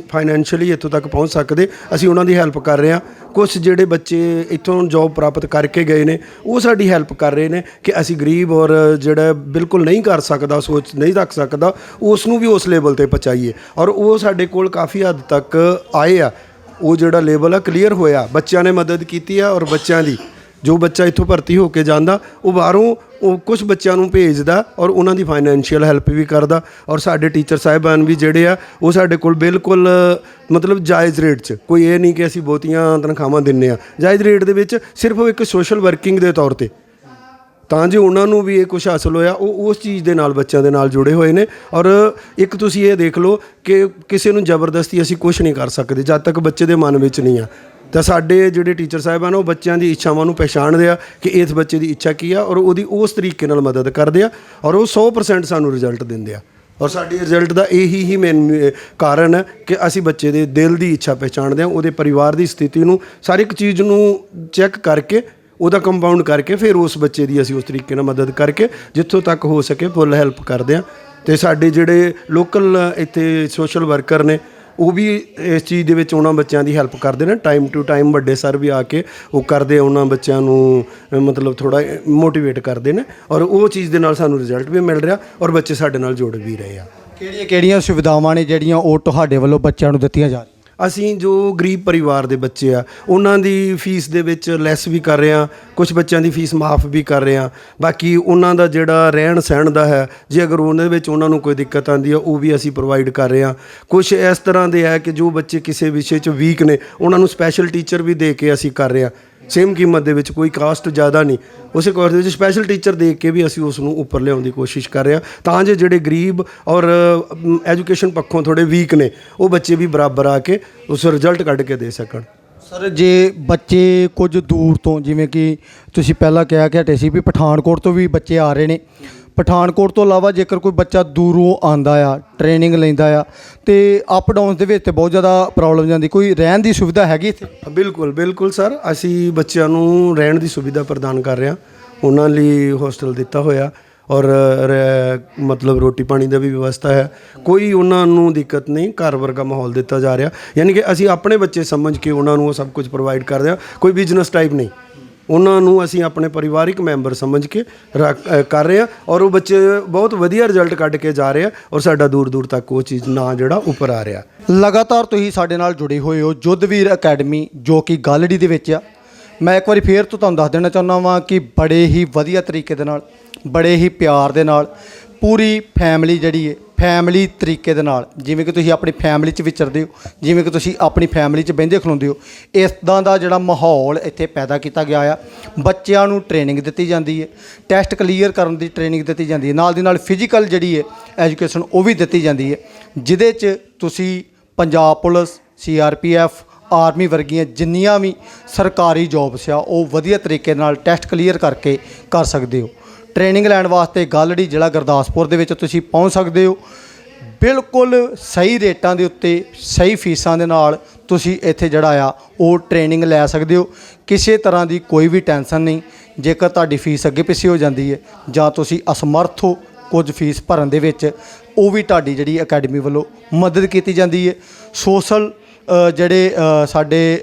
ਫਾਈਨੈਂਸ਼ੀਅਲੀ ਇੱਥੋਂ ਤੱਕ ਪਹੁੰਚ ਸਕਦੇ, ਅਸੀਂ ਉਹਨਾਂ ਦੀ ਹੈਲਪ ਕਰ ਰਹੇ ਹਾਂ। ਕੁਝ ਜਿਹੜੇ ਬੱਚੇ ਇੱਥੋਂ ਜੌਬ ਪ੍ਰਾਪਤ ਕਰਕੇ ਗਏ ਨੇ, ਉਹ ਸਾਡੀ ਹੈਲਪ ਕਰ ਰਹੇ ਨੇ ਕਿ ਅਸੀਂ ਗਰੀਬ ਔਰ ਜਿਹੜਾ ਬਿਲਕੁਲ ਨਹੀਂ ਕਰ ਸਕਦਾ, ਸੋਚ ਨਹੀਂ ਰੱਖ ਸਕਦਾ, ਉਸ ਨੂੰ ਵੀ ਉਸ ਲੈਵਲ ਤੇ ਪਹੁੰਚਾਈਏ। ਔਰ ਉਹ ਸਾਡੇ ਕੋਲ ਕਾਫੀ ਹੱਦ ਤੱਕ ਆਏ ਆ। ਉਹ ਜਿਹੜਾ ਲੈਵਲ ਆ ਕਲੀਅਰ ਹੋਇਆ। ਬੱਚਿਆਂ ਨੇ ਮਦਦ ਕੀਤੀ ਆ ਔਰ ਬੱਚਿਆਂ ਦੀ। ਜੋ ਬੱਚਾ ਇੱਥੋਂ ਭਰਤੀ ਹੋ ਕੇ ਜਾਂਦਾ, ਉਹ ਬਾਹਰੋਂ ਉਹ ਕੁਝ ਬੱਚਿਆਂ ਨੂੰ ਭੇਜਦਾ ਔਰ ਉਹਨਾਂ ਦੀ ਫਾਈਨੈਂਸ਼ੀਅਲ ਹੈਲਪ ਵੀ ਕਰਦਾ। ਔਰ ਸਾਡੇ ਟੀਚਰ ਸਾਹਿਬਾਨ ਵੀ ਜਿਹੜੇ ਆ, ਉਹ ਸਾਡੇ ਕੋਲ ਬਿਲਕੁਲ, ਮਤਲਬ ਜਾਇਜ਼ ਰੇਟ 'ਚ। ਕੋਈ ਇਹ ਨਹੀਂ ਕਿ ਅਸੀਂ ਬਹੁਤੀਆਂ ਤਨਖਾਹਾਂ ਦਿੰਨੇ ਆ। ਜਾਇਜ਼ ਰੇਟ ਦੇ ਵਿੱਚ ਸਿਰਫ ਉਹ ਇੱਕ ਸੋਸ਼ਲ ਵਰਕਿੰਗ ਦੇ ਤੌਰ ਤੇ। ਤਾਂ ਜੇ ਉਹਨਾਂ ਨੂੰ ਵੀ ਇਹ ਕੁਝ ਹਾਸਲ ਹੋਇਆ, ਉਹ ਉਸ ਚੀਜ਼ ਦੇ ਨਾਲ, ਬੱਚਿਆਂ ਦੇ ਨਾਲ ਜੁੜੇ ਹੋਏ ਨੇ। ਔਰ ਇੱਕ ਤੁਸੀਂ ਇਹ ਦੇਖ ਲਓ ਕਿ ਕਿਸੇ ਨੂੰ ਜ਼ਬਰਦਸਤੀ ਅਸੀਂ ਕੁਝ ਨਹੀਂ ਕਰ ਸਕਦੇ, ਜਦ ਤੱਕ ਬੱਚੇ ਦੇ ਮਨ ਵਿੱਚ ਨਹੀਂ ਆ। ਤਾਂ ਸਾਡੇ ਜਿਹੜੇ ਟੀਚਰ ਸਾਹਿਬਾਨ ਆ ਉਹ ਬੱਚਿਆਂ ਦੀ ਇੱਛਾਵਾਂ ਨੂੰ ਪਛਾਣਦੇ ਆ ਕਿ ਇਸ ਬੱਚੇ ਦੀ ਇੱਛਾ ਕੀ ਆ ਔਰ ਉਹਦੀ ਉਸ ਤਰੀਕੇ ਨਾਲ ਮਦਦ ਕਰਦੇ ਆ ਔਰ ਉਹ 100% ਸਾਨੂੰ ਰਿਜ਼ਲਟ ਦਿੰਦੇ ਆ। ਔਰ ਸਾਡੀ ਰਿਜ਼ਲਟ ਦਾ ਇਹੀ ਹੀ ਮੇਨ ਕਾਰਨ ਹੈ ਕਿ ਅਸੀਂ ਬੱਚੇ ਦੇ ਦਿਲ ਦੀ ਇੱਛਾ ਪਛਾਣਦੇ ਆ, ਉਹਦੇ ਪਰਿਵਾਰ ਦੀ ਸਥਿਤੀ ਨੂੰ ਸਾਰੀ ਇੱਕ ਚੀਜ਼ ਨੂੰ ਚੈੱਕ ਕਰਕੇ ਉਹਦਾ ਕੰਪਾਊਂਡ ਕਰਕੇ ਫਿਰ ਉਸ ਬੱਚੇ ਦੀ ਅਸੀਂ ਉਸ ਤਰੀਕੇ ਨਾਲ ਮਦਦ ਕਰਕੇ ਜਿੱਥੋਂ ਤੱਕ ਹੋ ਸਕੇ ਫੁੱਲ ਹੈਲਪ ਕਰਦੇ ਆ ਤੇ ਸਾਡੇ ਜਿਹੜੇ ਲੋਕਲ ਇੱਥੇ ਸੋਸ਼ਲ ਵਰਕਰ ਨੇ, ਉਹ ਵੀ ਇਸ ਚੀਜ਼ ਦੇ ਵਿੱਚ ਉਹਨਾਂ ਬੱਚਿਆਂ ਦੀ ਹੈਲਪ ਕਰਦੇ ਨੇ। ਟਾਈਮ ਟੂ ਟਾਈਮ ਵੱਡੇ ਸਰ ਵੀ ਆ ਕੇ ਉਹ ਕਰਦੇ, ਉਹਨਾਂ ਬੱਚਿਆਂ ਨੂੰ ਮਤਲਬ ਥੋੜਾ ਮੋਟੀਵੇਟ ਕਰਦੇ ਨੇ ਔਰ ਉਹ ਚੀਜ਼ ਦੇ ਨਾਲ ਸਾਨੂੰ ਰਿਜ਼ਲਟ ਵੀ ਮਿਲ ਰਿਹਾ ਔਰ ਬੱਚੇ ਸਾਡੇ ਨਾਲ ਜੁੜ ਵੀ ਰਹੇ ਆ। ਕਿਹੜੀਆਂ ਕਿਹੜੀਆਂ ਸੁਵਿਧਾਵਾਂ ਨੇ ਜਿਹੜੀਆਂ ਉਹ ਤੁਹਾਡੇ ਵੱਲੋਂ ਬੱਚਿਆਂ ਨੂੰ ਦਿੱਤੀਆਂ ਜਾ ਰਹੀਆਂ? ਅਸੀਂ ਜੋ ਗਰੀਬ ਪਰਿਵਾਰ ਦੇ ਬੱਚੇ ਆ, ਉਹਨਾਂ ਦੀ ਫੀਸ ਦੇ ਵਿੱਚ ਲੈਸ ਵੀ ਕਰ ਰਹੇ ਆ ਕੁਝ ਬੱਚਿਆਂ ਦੀ ਫੀਸ ਮਾਫ ਵੀ ਕਰ ਰਹੇ ਆ ਬਾਕੀ ਉਹਨਾਂ ਦਾ ਜਿਹੜਾ ਰਹਿਣ ਸਹਿਣ ਦਾ ਹੈ, ਜੇ ਅਗਰ ਉਹਦੇ ਵਿੱਚ ਉਹਨਾਂ ਨੂੰ ਕੋਈ ਦਿੱਕਤ ਆਂਦੀ ਆ, ਉਹ ਵੀ ਅਸੀਂ ਪ੍ਰੋਵਾਈਡ ਕਰ ਰਹੇ ਆ ਕੁਝ ਇਸ ਤਰ੍ਹਾਂ ਦੇ ਹੈ ਕਿ ਜੋ ਬੱਚੇ ਕਿਸੇ ਵਿਸ਼ੇ 'ਚ ਵੀਕ ਨੇ, ਉਹਨਾਂ ਨੂੰ ਸਪੈਸ਼ਲ ਟੀਚਰ ਵੀ ਦੇ ਕੇ ਅਸੀਂ ਕਰ ਰਹੇ ਆ ਸੇਮ ਕੀਮਤ ਦੇ ਵਿੱਚ ਕੋਈ ਕਾਸਟ ਜ਼ਿਆਦਾ ਨਹੀਂ। ਉਸੇ ਕੋਰਸ ਦੇ ਵਿੱਚ ਸਪੈਸ਼ਲ ਟੀਚਰ ਦੇਖ ਕੇ ਵੀ ਅਸੀਂ ਉਸ ਨੂੰ ਉੱਪਰ ਲਿਆਉਣ ਦੀ ਕੋਸ਼ਿਸ਼ ਕਰ ਰਹੇ ਹਾਂ। ਤਾਂ ਜੇ ਜਿਹੜੇ ਗਰੀਬ ਔਰ ਐਜੂਕੇਸ਼ਨ ਪੱਖੋਂ ਥੋੜੇ ਵੀਕ ਨੇ, ਉਹ ਬੱਚੇ ਵੀ ਬਰਾਬਰ ਆ ਕੇ ਉਸ ਰਿਜ਼ਲਟ ਕੱਢ ਕੇ ਦੇ ਸਕਣ। ਸਰ ਜੇ ਬੱਚੇ ਕੁਝ ਦੂਰ ਤੋਂ, ਜਿਵੇਂ ਕਿ ਤੁਸੀਂ ਪਹਿਲਾਂ ਕਿਹਾ ਕਿ ਹਟੇ ਸੀ ਵੀ ਪਠਾਨਕੋਟ ਤੋਂ ਵੀ ਬੱਚੇ ਆ ਰਹੇ ਨੇ ਪਠਾਨਕੋਟ ਤੋਂ ਇਲਾਵਾ ਜੇਕਰ ਕੋਈ ਬੱਚਾ ਦੂਰੋਂ ਆਂਦਾ ਆ ਟ੍ਰੇਨਿੰਗ ਲੈਂਦਾ ਆ, ਤੇ ਅਪ ਡਾਊਨ ਦੇ ਵਿੱਚ ਤੇ ਬਹੁਤ ਜ਼ਿਆਦਾ ਪ੍ਰੋਬਲਮ ਜਾਂਦੀ, ਕੋਈ ਰਹਿਣ ਦੀ ਸੁਵਿਧਾ ਹੈਗੀ ਇੱਥੇ? ਬਿਲਕੁਲ ਬਿਲਕੁਲ ਸਰ। ਅਸੀਂ ਬੱਚਿਆਂ ਨੂੰ ਰਹਿਣ ਦੀ ਸੁਵਿਧਾ ਪ੍ਰਦਾਨ ਕਰ ਰਹੇ ਹਾਂ। ਉਹਨਾਂ ਲਈ ਹੋਸਟਲ ਦਿੱਤਾ ਹੋਇਆ ਔਰ ਰ- ਮਤਲਬ ਰੋਟੀ ਪਾਣੀ ਦਾ ਵੀ ਵਿਵਸਥਾ ਹੈ। ਕੋਈ ਉਹਨਾਂ ਨੂੰ ਦਿੱਕਤ ਨਹੀਂ, ਘਰ ਵਰਗਾ ਮਾਹੌਲ ਦਿੱਤਾ ਜਾ ਰਿਹਾ। ਯਾਨੀ ਕਿ ਅਸੀਂ ਆਪਣੇ ਬੱਚੇ ਸਮਝ ਕੇ ਉਹਨਾਂ ਨੂੰ ਉਹ ਸਭ ਕੁਝ ਪ੍ਰੋਵਾਈਡ ਕਰਦੇ ਹਾਂ। ਕੋਈ ਬਿਜ਼ਨਸ ਟਾਈਪ ਨਹੀਂ। ਉਹਨਾਂ ਨੂੰ ਅਸੀਂ ਆਪਣੇ ਪਰਿਵਾਰਿਕ ਮੈਂਬਰ ਸਮਝ ਕੇ ਰੱਖ- ਅ, ਕਰ ਰਹੇ ਹਾਂ ਔਰ ਉਹ ਬੱਚੇ ਬਹੁਤ ਵਧੀਆ ਰਿਜ਼ਲਟ ਕੱਢ ਕੇ ਜਾ ਰਹੇ ਆ ਔਰ ਸਾਡਾ ਦੂਰ ਦੂਰ ਤੱਕ ਉਹ ਚੀਜ਼ ਨਾਂ ਜਿਹੜਾ ਉੱਪਰ ਆ ਰਿਹਾ। ਲਗਾਤਾਰ ਤੁਸੀਂ ਸਾਡੇ ਨਾਲ ਜੁੜੇ ਹੋਏ ਹੋ ਜੁੱਧਵੀਰ ਅਕੈਡਮੀ ਜੋ ਕਿ ਗਾਲੜੀ ਦੇ ਵਿੱਚ ਆ। ਮੈਂ ਇੱਕ ਵਾਰੀ ਫੇਰ ਤੋਂ ਤੁਹਾਨੂੰ ਦੱਸ ਦੇਣਾ ਚਾਹੁੰਦਾ ਵਾਂ ਕਿ ਬੜੇ ਹੀ ਵਧੀਆ ਤਰੀਕੇ ਦੇ ਨਾਲ ਬੜੇ ਹੀ ਪਿਆਰ ਦੇ ਨਾਲ ਪੂਰੀ ਫੈਮਿਲੀ ਜਿਹੜੀ ਹੈ ਫੈਮਿਲੀ ਤਰੀਕੇ ਦੇ ਨਾਲ, ਜਿਵੇਂ ਕਿ ਤੁਸੀਂ ਆਪਣੀ ਫੈਮਿਲੀ 'ਚ ਵਿਚਰਦੇ ਹੋ, ਜਿਵੇਂ ਕਿ ਤੁਸੀਂ ਆਪਣੀ ਫੈਮਿਲੀ 'ਚ ਬਹਿੰਦੇ ਖਲੋਂਦੇ ਹੋ, ਇਸਦਾਂ ਦਾ ਜਿਹੜਾ ਮਾਹੌਲ ਇੱਥੇ ਪੈਦਾ ਕੀਤਾ ਗਿਆ ਆ। ਬੱਚਿਆਂ ਨੂੰ ਟ੍ਰੇਨਿੰਗ ਦਿੱਤੀ ਜਾਂਦੀ ਹੈ ਟੈਸਟ ਕਲੀਅਰ ਕਰਨ ਦੀ ਟ੍ਰੇਨਿੰਗ ਦਿੱਤੀ ਜਾਂਦੀ ਹੈ, ਨਾਲ ਦੀ ਨਾਲ ਫਿਜ਼ੀਕਲ ਜਿਹੜੀ ਹੈ ਐਜੂਕੇਸ਼ਨ ਉਹ ਵੀ ਦਿੱਤੀ ਜਾਂਦੀ ਹੈ, ਜਿਹਦੇ 'ਚ ਤੁਸੀਂ ਪੰਜਾਬ ਪੁਲਿਸ ਸੀਆਰਪੀਐਫ ਆਰਮੀ ਵਰਗੀਆਂ ਜਿੰਨੀਆਂ ਵੀ ਸਰਕਾਰੀ ਜੌਬਸ ਆ, ਉਹ ਵਧੀਆ ਤਰੀਕੇ ਨਾਲ ਟੈਸਟ ਕਲੀਅਰ ਕਰਕੇ ਕਰ ਸਕਦੇ ਹੋ। ਟ੍ਰੇਨਿੰਗ ਲੈਣ ਵਾਸਤੇ ਗਾਲੜੀ ਜ਼ਿਲ੍ਹਾ ਗੁਰਦਾਸਪੁਰ ਦੇ ਵਿੱਚ ਤੁਸੀਂ ਪਹੁੰਚ ਸਕਦੇ ਹੋ। ਬਿਲਕੁਲ ਸਹੀ ਰੇਟਾਂ ਦੇ ਉੱਤੇ, ਸਹੀ ਫੀਸਾਂ ਦੇ ਨਾਲ ਤੁਸੀਂ ਇੱਥੇ ਜਿਹੜਾ ਆ, ਉਹ ਟ੍ਰੇਨਿੰਗ ਲੈ ਸਕਦੇ ਹੋ। ਕਿਸੇ ਤਰ੍ਹਾਂ ਦੀ ਕੋਈ ਵੀ ਟੈਨਸ਼ਨ ਨਹੀਂ, ਜੇਕਰ ਤੁਹਾਡੀ ਫੀਸ ਅੱਗੇ ਪਿੱਛੇ ਹੋ ਜਾਂਦੀ ਹੈ ਜਾਂ ਤੁਸੀਂ ਅਸਮਰਥ ਹੋ ਕੁਝ ਫੀਸ ਭਰਨ ਦੇ ਵਿੱਚ, ਉਹ ਵੀ ਤੁਹਾਡੀ ਜਿਹੜੀ ਅਕੈਡਮੀ ਵੱਲੋਂ ਮਦਦ ਕੀਤੀ ਜਾਂਦੀ ਹੈ। ਸੋਸ਼ਲ ਜਿਹੜੇ ਸਾਡੇ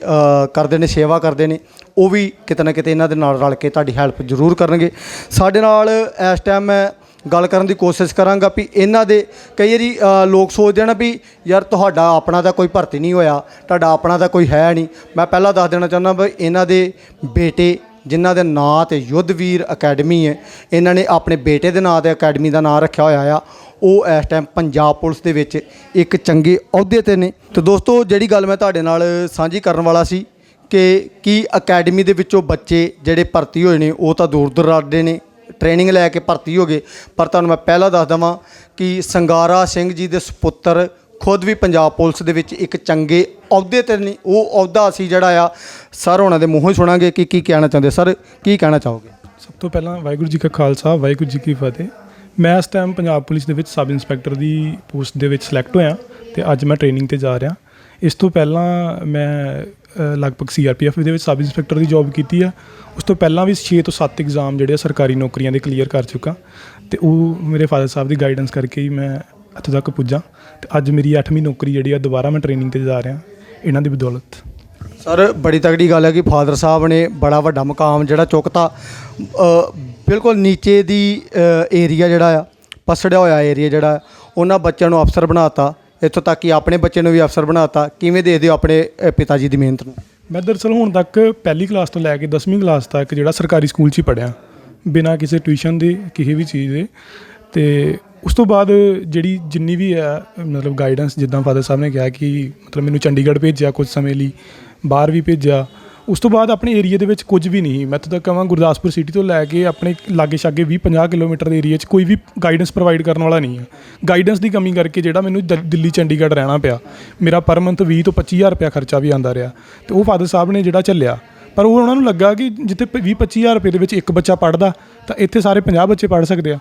ਕਰਦੇ ਨੇ, ਸੇਵਾ ਕਰਦੇ ਨੇ, ਉਹ ਵੀ ਕਿਤੇ ਨਾ ਕਿਤੇ ਇਹਨਾਂ ਦੇ ਨਾਲ ਰਲ ਕੇ ਤੁਹਾਡੀ ਹੈਲਪ ਜ਼ਰੂਰ ਕਰਨਗੇ। ਸਾਡੇ ਨਾਲ ਇਸ ਟਾਈਮ ਮੈਂ ਗੱਲ ਕਰਨ ਦੀ ਕੋਸ਼ਿਸ਼ ਕਰਾਂਗਾ ਵੀ ਇਹਨਾਂ ਦੇ, ਕਈ ਵਾਰੀ ਲੋਕ ਸੋਚਦੇ ਨੇ ਵੀ ਯਾਰ ਤੁਹਾਡਾ, ਆਪਣਾ ਤਾਂ ਕੋਈ ਭਰਤੀ ਨਹੀਂ ਹੋਇਆ, ਤੁਹਾਡਾ ਆਪਣਾ ਤਾਂ ਕੋਈ ਹੈ ਨਹੀਂ। ਮੈਂ ਪਹਿਲਾਂ ਦੱਸ ਦੇਣਾ ਚਾਹੁੰਦਾ ਵੀ ਇਹਨਾਂ ਦੇ ਬੇਟੇ, ਜਿਨ੍ਹਾਂ ਦੇ ਨਾਂ ਤੇ ਯੁੱਧਵੀਰ ਅਕੈਡਮੀ ਹੈ, ਇਹਨਾਂ ਨੇ ਆਪਣੇ ਬੇਟੇ ਦੇ ਨਾਂ ਤੇ ਅਕੈਡਮੀ ਦਾ ਨਾਂ ਰੱਖਿਆ ਹੋਇਆ ਆ। ਉਹ ਇਸ ਟਾਈਮ ਪੰਜਾਬ ਪੁਲਿਸ ਦੇ ਵਿੱਚ ਇੱਕ ਚੰਗੇ ਅਹੁਦੇ ਤੇ ਨੇ। ਤੇ ਦੋਸਤੋ, ਜਿਹੜੀ ਗੱਲ ਮੈਂ ਤੁਹਾਡੇ ਨਾਲ ਸਾਂਝੀ ਕਰਨ ਵਾਲਾ ਸੀ ਕਿ ਕੀ ਅਕੈਡਮੀ ਦੇ ਵਿੱਚੋਂ ਬੱਚੇ ਜਿਹੜੇ ਭਰਤੀ ਹੋਏ ਨੇ, ਉਹ ਤਾਂ ਦੂਰ ਦਰਾਡੇ ਨੇ ਟ੍ਰੇਨਿੰਗ ਲੈ ਕੇ ਭਰਤੀ ਹੋ ਗਏ। ਪਰ ਤੁਹਾਨੂੰ ਮੈਂ ਪਹਿਲਾਂ ਦੱਸ ਦਵਾਂ ਕਿ ਸੰਗਾਰਾ ਸਿੰਘ ਜੀ ਦੇ ਸੁਪੁੱਤਰ ਖੁਦ ਵੀ ਪੰਜਾਬ ਪੁਲਿਸ ਦੇ ਵਿੱਚ ਇੱਕ ਚੰਗੇ ਅਹੁਦੇ ਤੇ ਨੇ। ਉਹ ਅਹੁਦਾ ਅਸੀਂ ਜਿਹੜਾ ਆ, ਸਰ ਉਹਨਾਂ ਦੇ ਮੂੰਹੋਂ ਸੁਣਾਂਗੇ ਕਿ ਕੀ ਕਹਿਣਾ ਚਾਹੁੰਦੇ। ਸਰ, ਕੀ ਕਹਿਣਾ ਚਾਹੋਗੇ? ਸਭ ਤੋਂ ਪਹਿਲਾਂ ਵਾਹਿਗੁਰੂ ਜੀ ਕਾ ਖਾਲਸਾ, ਵਾਹਿਗੁਰੂ ਜੀ ਕੀ ਫਤਿਹ। ਮੈਂ ਇਸ ਟਾਈਮ ਪੰਜਾਬ ਪੁਲਿਸ ਦੇ ਵਿੱਚ ਸਬ ਇੰਸਪੈਕਟਰ ਦੀ ਪੋਸਟ ਦੇ ਵਿੱਚ ਸਿਲੈਕਟ ਹੋਇਆ ਤੇ ਅੱਜ ਮੈਂ ਟ੍ਰੇਨਿੰਗ ਤੇ ਜਾ ਰਿਹਾ। ਇਸ ਤੋਂ ਪਹਿਲਾਂ ਮੈਂ ਅ, ਲਗਭਗ ਸੀਆਰਪੀਐਫ ਦੇ ਵਿੱਚ ਸਬ ਇੰਸਪੈਕਟਰ ਦੀ ਜੌਬ ਕੀਤੀ ਆ। ਉਸ ਤੋਂ ਪਹਿਲਾਂ ਵੀ 6 ਤੋਂ 7 ਐਗਜ਼ਾਮ ਜਿਹੜੇ ਆ ਸਰਕਾਰੀ ਨੌਕਰੀਆਂ ਦੇ ਕਲੀਅਰ ਕਰ ਚੁੱਕਾ। ਤੇ ਉਹ ਮੇਰੇ ਫਾਦਰ ਸਾਹਿਬ ਦੀ ਗਾਈਡੈਂਸ ਕਰਕੇ ਹੀ ਮੈਂ ਇੱਥੇ ਤੱਕ ਪੁੱਜਾ। ਤੇ ਅੱਜ ਮੇਰੀ 8ਵੀਂ ਨੌਕਰੀ ਜਿਹੜੀ ਆ ਦੁਬਾਰਾ ਮੈਂ ਟ੍ਰੇਨਿੰਗ ਤੇ ਜਾ ਰਿਹਾ। ਇਹਨਾਂ ਦੀ ਬਦੌਲਤ। ਸਰ ਬੜੀ ਤਗੜੀ ਗੱਲ ਹੈ ਕਿ ਫਾਦਰ ਸਾਹਿਬ ਨੇ ਬੜਾ ਵੱਡਾ ਮੁਕਾਮ ਜਿਹੜਾ ਚੁੱਕਤਾ। ਬਿਲਕੁਲ ਨੀਚੇ ਦੀ ਏਰੀਆ ਜਿਹੜਾ ਆ, ਪਸੜਿਆ ਹੋਇਆ ਏਰੀਆ ਜਿਹੜਾ, ਉਹਨਾਂ ਬੱਚਿਆਂ ਨੂੰ ਅਫਸਰ ਬਣਾਤਾ। ਇੱਥੋਂ ਤੱਕ ਕਿ ਆਪਣੇ ਬੱਚੇ ਨੂੰ ਵੀ ਅਫਸਰ ਬਣਾਤਾ। ਕਿਵੇਂ ਦੇਖਦੇ ਹੋ ਆਪਣੇ ਪਿਤਾ ਜੀ ਦੀ ਮਿਹਨਤ ਨੂੰ? ਮੈਂ ਦਰਅਸਲ ਹੁਣ ਤੱਕ ਪਹਿਲੀ ਕਲਾਸ ਤੋਂ ਲੈ ਕੇ 10ਵੀਂ ਕਲਾਸ ਤੱਕ ਜਿਹੜਾ ਸਰਕਾਰੀ ਸਕੂਲ 'ਚ ਹੀ ਪੜਿਆ ਬਿਨਾਂ ਕਿਸੇ ਟਿਊਸ਼ਨ ਦੇ, ਕਿਸੇ ਵੀ ਚੀਜ਼ ਦੇ। ਤੇ ਉਸ ਤੋਂ ਬਾਅਦ ਜਿਹੜੀ ਜਿੰਨੀ ਵੀ ਹੈ ਮਤਲਬ ਗਾਈਡੈਂਸ ਜਿੱਦਾਂ ਫਾਦਰ ਸਾਹਿਬ ਨੇ ਕਿਹਾ ਕਿ ਮਤਲਬ ਮੈਨੂੰ ਚੰਡੀਗੜ੍ਹ ਭੇਜਿਆ ਕੁਝ ਸਮੇਂ ਲਈ, ਬਾਹਰ ਵੀ ਭੇਜਿਆ। ਉਸ ਤੋਂ ਬਾਅਦ ਆਪਣੇ ਏਰੀਆ ਦੇ ਵਿੱਚ ਕੁਝ ਵੀ ਨਹੀਂ। ਮੈਂ ਤਾਂ ਕਹਾਂ ਗੁਰਦਾਸਪੁਰ ਸਿਟੀ ਤੋਂ ਲੈ ਕੇ ਆਪਣੇ ਲਾਗੇ ਛਾਗੇ 20 50 ਕਿਲੋਮੀਟਰ ਦੇ ਏਰੀਆ 'ਚ ਕੋਈ ਵੀ ਗਾਈਡੈਂਸ ਪ੍ਰੋਵਾਈਡ ਕਰਨ ਵਾਲਾ ਨਹੀਂ ਹੈ। ਗਾਈਡੈਂਸ ਦੀ ਕਮੀ ਕਰਕੇ ਜਿਹੜਾ ਮੈਨੂੰ ਦ- ਦਿੱਲੀ ਚੰਡੀਗੜ੍ਹ ਰਹਿਣਾ ਪਿਆ, ਮੇਰਾ ਪਰ ਮੰਥ 20 ਤੋਂ 25000 ਰੁਪਇਆ ਖਰਚਾ ਵੀ ਆਂਦਾ ਰਿਹਾ। ਤੇ ਉਹ ਫਾਦਰ ਸਾਹਿਬ ਨੇ ਜਿਹੜਾ ਝੱਲਿਆ, ਪਰ ਉਹ ਉਹਨਾਂ ਨੂੰ ਲੱਗਾ ਕਿ ਜਿੱਥੇ 20 25000 ਰੁਪਏ ਦੇ ਵਿੱਚ ਇੱਕ ਬੱਚਾ ਪੜਦਾ ਤਾਂ ਇੱਥੇ ਸਾਰੇ 50 ਬੱਚੇ ਪੜ ਸਕਦੇ ਆ।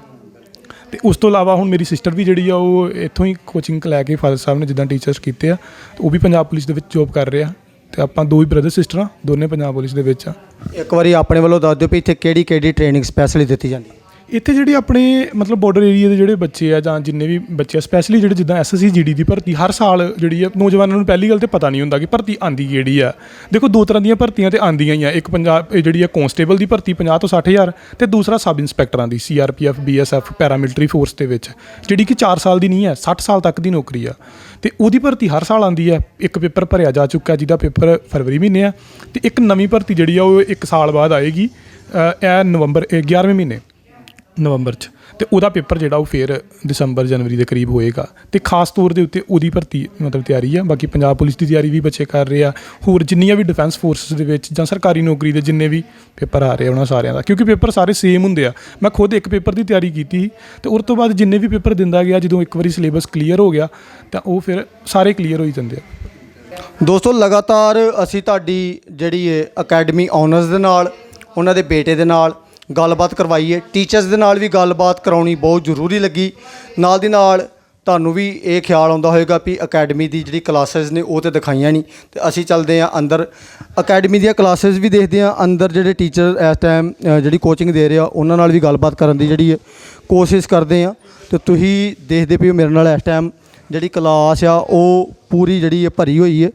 ਤੇ ਉਸ ਤੋਂ ਇਲਾਵਾ ਹੁਣ ਮੇਰੀ ਸਿਸਟਰ ਵੀ ਜਿਹੜੀ ਆ, ਉਹ ਇੱਥੋਂ ਹੀ ਕੋਚਿੰਗ ਲੈ ਕੇ ਫਾਦਰ ਸਾਹਿਬ ਨੇ ਜਿੱਦਾਂ ਟੀਚਰਸ ਕੀਤੇ ਆ ਤੇ ਉਹ ਵੀ ਪੰਜਾਬ ਪੁਲਿਸ ਦੇ ਵਿੱਚ ਜੋਬ ਕਰ ਰਹੇ। ਆ ਤੇ ਆਪਾਂ ਦੋ ਹੀ ਬ੍ਰਦਰ ਸਿਸਟਰ ਆ, ਦੋਨੇ ਪੰਜਾਬ ਪੁਲਿਸ ਦੇ ਵਿੱਚ ਆ। ਇੱਕ ਵਾਰੀ ਆਪਣੇ ਵੱਲੋਂ ਦੱਸ ਦਿਓ ਵੀ ਇੱਥੇ ਕਿਹੜੀ ਕਿਹੜੀ ਟ੍ਰੇਨਿੰਗ ਸਪੈਸ਼ਲੀ ਦਿੱਤੀ ਜਾਂਦੀ? ਹੈ ਇੱਥੇ ਜਿਹੜੀ ਆਪਣੇ ਮਤਲਬ ਬਾਰਡਰ ਏਰੀਆ ਦੇ ਜਿਹੜੇ ਬੱਚੇ ਆ ਜਾਂ ਜਿੰਨੇ ਵੀ ਬੱਚੇ ਆ ਸਪੈਸ਼ਲੀ ਜਿਹੜੇ ਜਿੱਦਾਂ ਐਸਐਸਸੀ ਜੀਡੀ ਦੀ ਭਰਤੀ ਹਰ ਸਾਲ ਜਿਹੜੀ ਆ, ਨੌਜਵਾਨਾਂ ਨੂੰ ਪਹਿਲੀ ਗੱਲ ਤੇ ਪਤਾ ਨਹੀਂ ਹੁੰਦਾ ਕਿ ਭਰਤੀ ਆਂਦੀ ਕਿਹੜੀ ਆ। ਦੇਖੋ ਦੋ ਤਰ੍ਹਾਂ ਦੀਆਂ ਭਰਤੀਆਂ ਤੇ ਆਂਦੀਆਂ ਹੀ ਆ, ਇੱਕ ਪੰਜਾਬ, ਇਹ ਜਿਹੜੀ ਆ ਕਨਸਟੇਬਲ ਦੀ ਭਰਤੀ 50 ਤੋਂ 60000 ਤੇ ਦੂਸਰਾ ਸਬ ਇੰਸਪੈਕਟਰਾਂ ਦੀ ਸੀਆਰਪੀਐਫ ਬੀਐਸਐਫ ਪੈਰਾਮਿਲਟਰੀ ਫੋਰਸ ਦੇ ਵਿੱਚ, ਜਿਹੜੀ ਕਿ 4 ਸਾਲ ਦੀ ਨਹੀਂ ਹੈ 60 ਸਾਲ ਤੱਕ ਦੀ ਨੌਕਰੀ ਆ। ਤੇ ਉਹਦੀ ਭਰਤੀ ਹਰ ਸਾਲ ਆਂਦੀ ਹੈ ਇੱਕ ਪੇਪਰ ਭਰਿਆ ਜਾ ਚੁੱਕਾ ਜਿਹਦਾ ਪੇਪਰ ਫਰਵਰੀ ਮਹੀਨੇ ਆ, ਤੇ ਇੱਕ ਨਵੀਂ ਭਰਤੀ ਜਿਹੜੀ ਆ, ਉਹ ਇੱਕ ਸਾਲ ਬਾਅਦ ਆਏਗੀ ਇਹ ਨਵੰਬਰ, ਇਹ 11ਵੇਂ ਮਹੀਨੇ। ਨਵੰਬਰ 'ਚ। ਤੇ ਉਹਦਾ ਪੇਪਰ ਜਿਹੜਾ ਉਹ ਫੇਰ ਦਸੰਬਰ, ਜਨਵਰੀ ਦੇ ਕਰੀਬ ਹੋਏਗਾ। ਤੇ ਖਾਸ ਤੌਰ ਦੇ ਉੱਤੇ ਉਹਦੀ ਭਰਤੀ ਮਤਲਬ ਤਿਆਰੀ ਆ। ਬਾਕੀ ਪੰਜਾਬ ਪੁਲਿਸ ਦੀ ਤਿਆਰੀ ਵੀ ਬੱਚੇ ਕਰ ਰਹੇ ਆ। ਹੋਰ ਜਿੰਨੀਆਂ ਵੀ ਡਿਫੈਂਸ ਫੋਰਸਸ ਦੇ ਵਿੱਚ ਜਾਂ ਸਰਕਾਰੀ ਨੌਕਰੀ ਦੇ ਜਿੰਨੇ ਵੀ ਪੇਪਰ ਆ ਰਹੇ ਆ ਉਹਨਾਂ ਸਾਰਿਆਂ ਦਾ। ਕਿਉਂਕਿ ਪੇਪਰ ਸਾਰੇ ਸੇਮ ਹੁੰਦੇ ਆ। ਮੈਂ ਖੁਦ ਇੱਕ ਪੇਪਰ ਦੀ ਤਿਆਰੀ ਕੀਤੀ ਤੇ ਉਸ ਤੋਂ ਬਾਅਦ ਜਿੰਨੇ ਵੀ ਪੇਪਰ ਦਿੰਦਾ ਗਿਆ, ਜਦੋਂ ਇੱਕ ਵਾਰੀ ਸਿਲੇਬਸ ਕਲੀਅਰ ਹੋ ਗਿਆ, ਤਾਂ ਉਹ ਫਿਰ ਸਾਰੇ ਕਲੀਅਰ ਹੋਈ ਜਾਂਦੇ ਆ। ਦੋਸਤੋ, ਲਗਾਤਾਰ ਅਸੀਂ ਤੁਹਾਡੀ ਜਿਹੜੀ ਹੈ ਅਕੈਡਮੀ ਓਨਰਸ ਦੇ ਨਾਲ, ਉਹਨਾਂ ਦੇ ਬੇਟੇ ਦੇ ਨਾਲ ਗੱਲਬਾਤ ਕਰਵਾਈ ਹੈ ਟੀਚਰਸ ਦੇ ਨਾਲ ਵੀ ਗੱਲਬਾਤ ਕਰਾਉਣੀ ਬਹੁਤ ਜ਼ਰੂਰੀ ਲੱਗੀ। ਨਾਲ ਦੀ ਨਾਲ ਤੁਹਾਨੂੰ ਵੀ ਇਹ ਖਿਆਲ ਆਉਂਦਾ ਹੋਵੇਗਾ ਵੀ ਅਕੈਡਮੀ ਦੀ ਜਿਹੜੀ ਕਲਾਸਿਸ ਨੇ ਉਹ ਤੇ ਦਿਖਾਈਆਂ ਨਹੀਂ। ਤੇ ਅਸੀਂ ਚੱਲਦੇ ਹਾਂ ਅੰਦਰ। ਅਕੈਡਮੀ ਦੀਆਂ ਕਲਾਸਿਸ ਵੀ ਦੇਖਦੇ ਹਾਂ। ਅੰਦਰ ਜਿਹੜੇ ਟੀਚਰ ਇਸ ਟਾਈਮ ਜਿਹੜੀ ਕੋਚਿੰਗ ਦੇ ਰਹੇ ਆ, ਉਹਨਾਂ ਨਾਲ ਵੀ ਗੱਲਬਾਤ ਕਰਨ ਦੀ ਜਿਹੜੀ ਹੈ ਕੋਸ਼ਿਸ਼ ਕਰਦੇ ਆ ਤੇ ਤੁਸੀਂ ਦੇਖਦੇ ਪਏ ਮੇਰੇ ਨਾਲ ਇਸ ਟਾਈਮ ਜਿਹੜੀ ਕਲਾਸ ਆ, ਉਹ ਪੂਰੀ ਜਿਹੜੀ ਹੈ ਭਰੀ ਹੋਈ ਹੈ।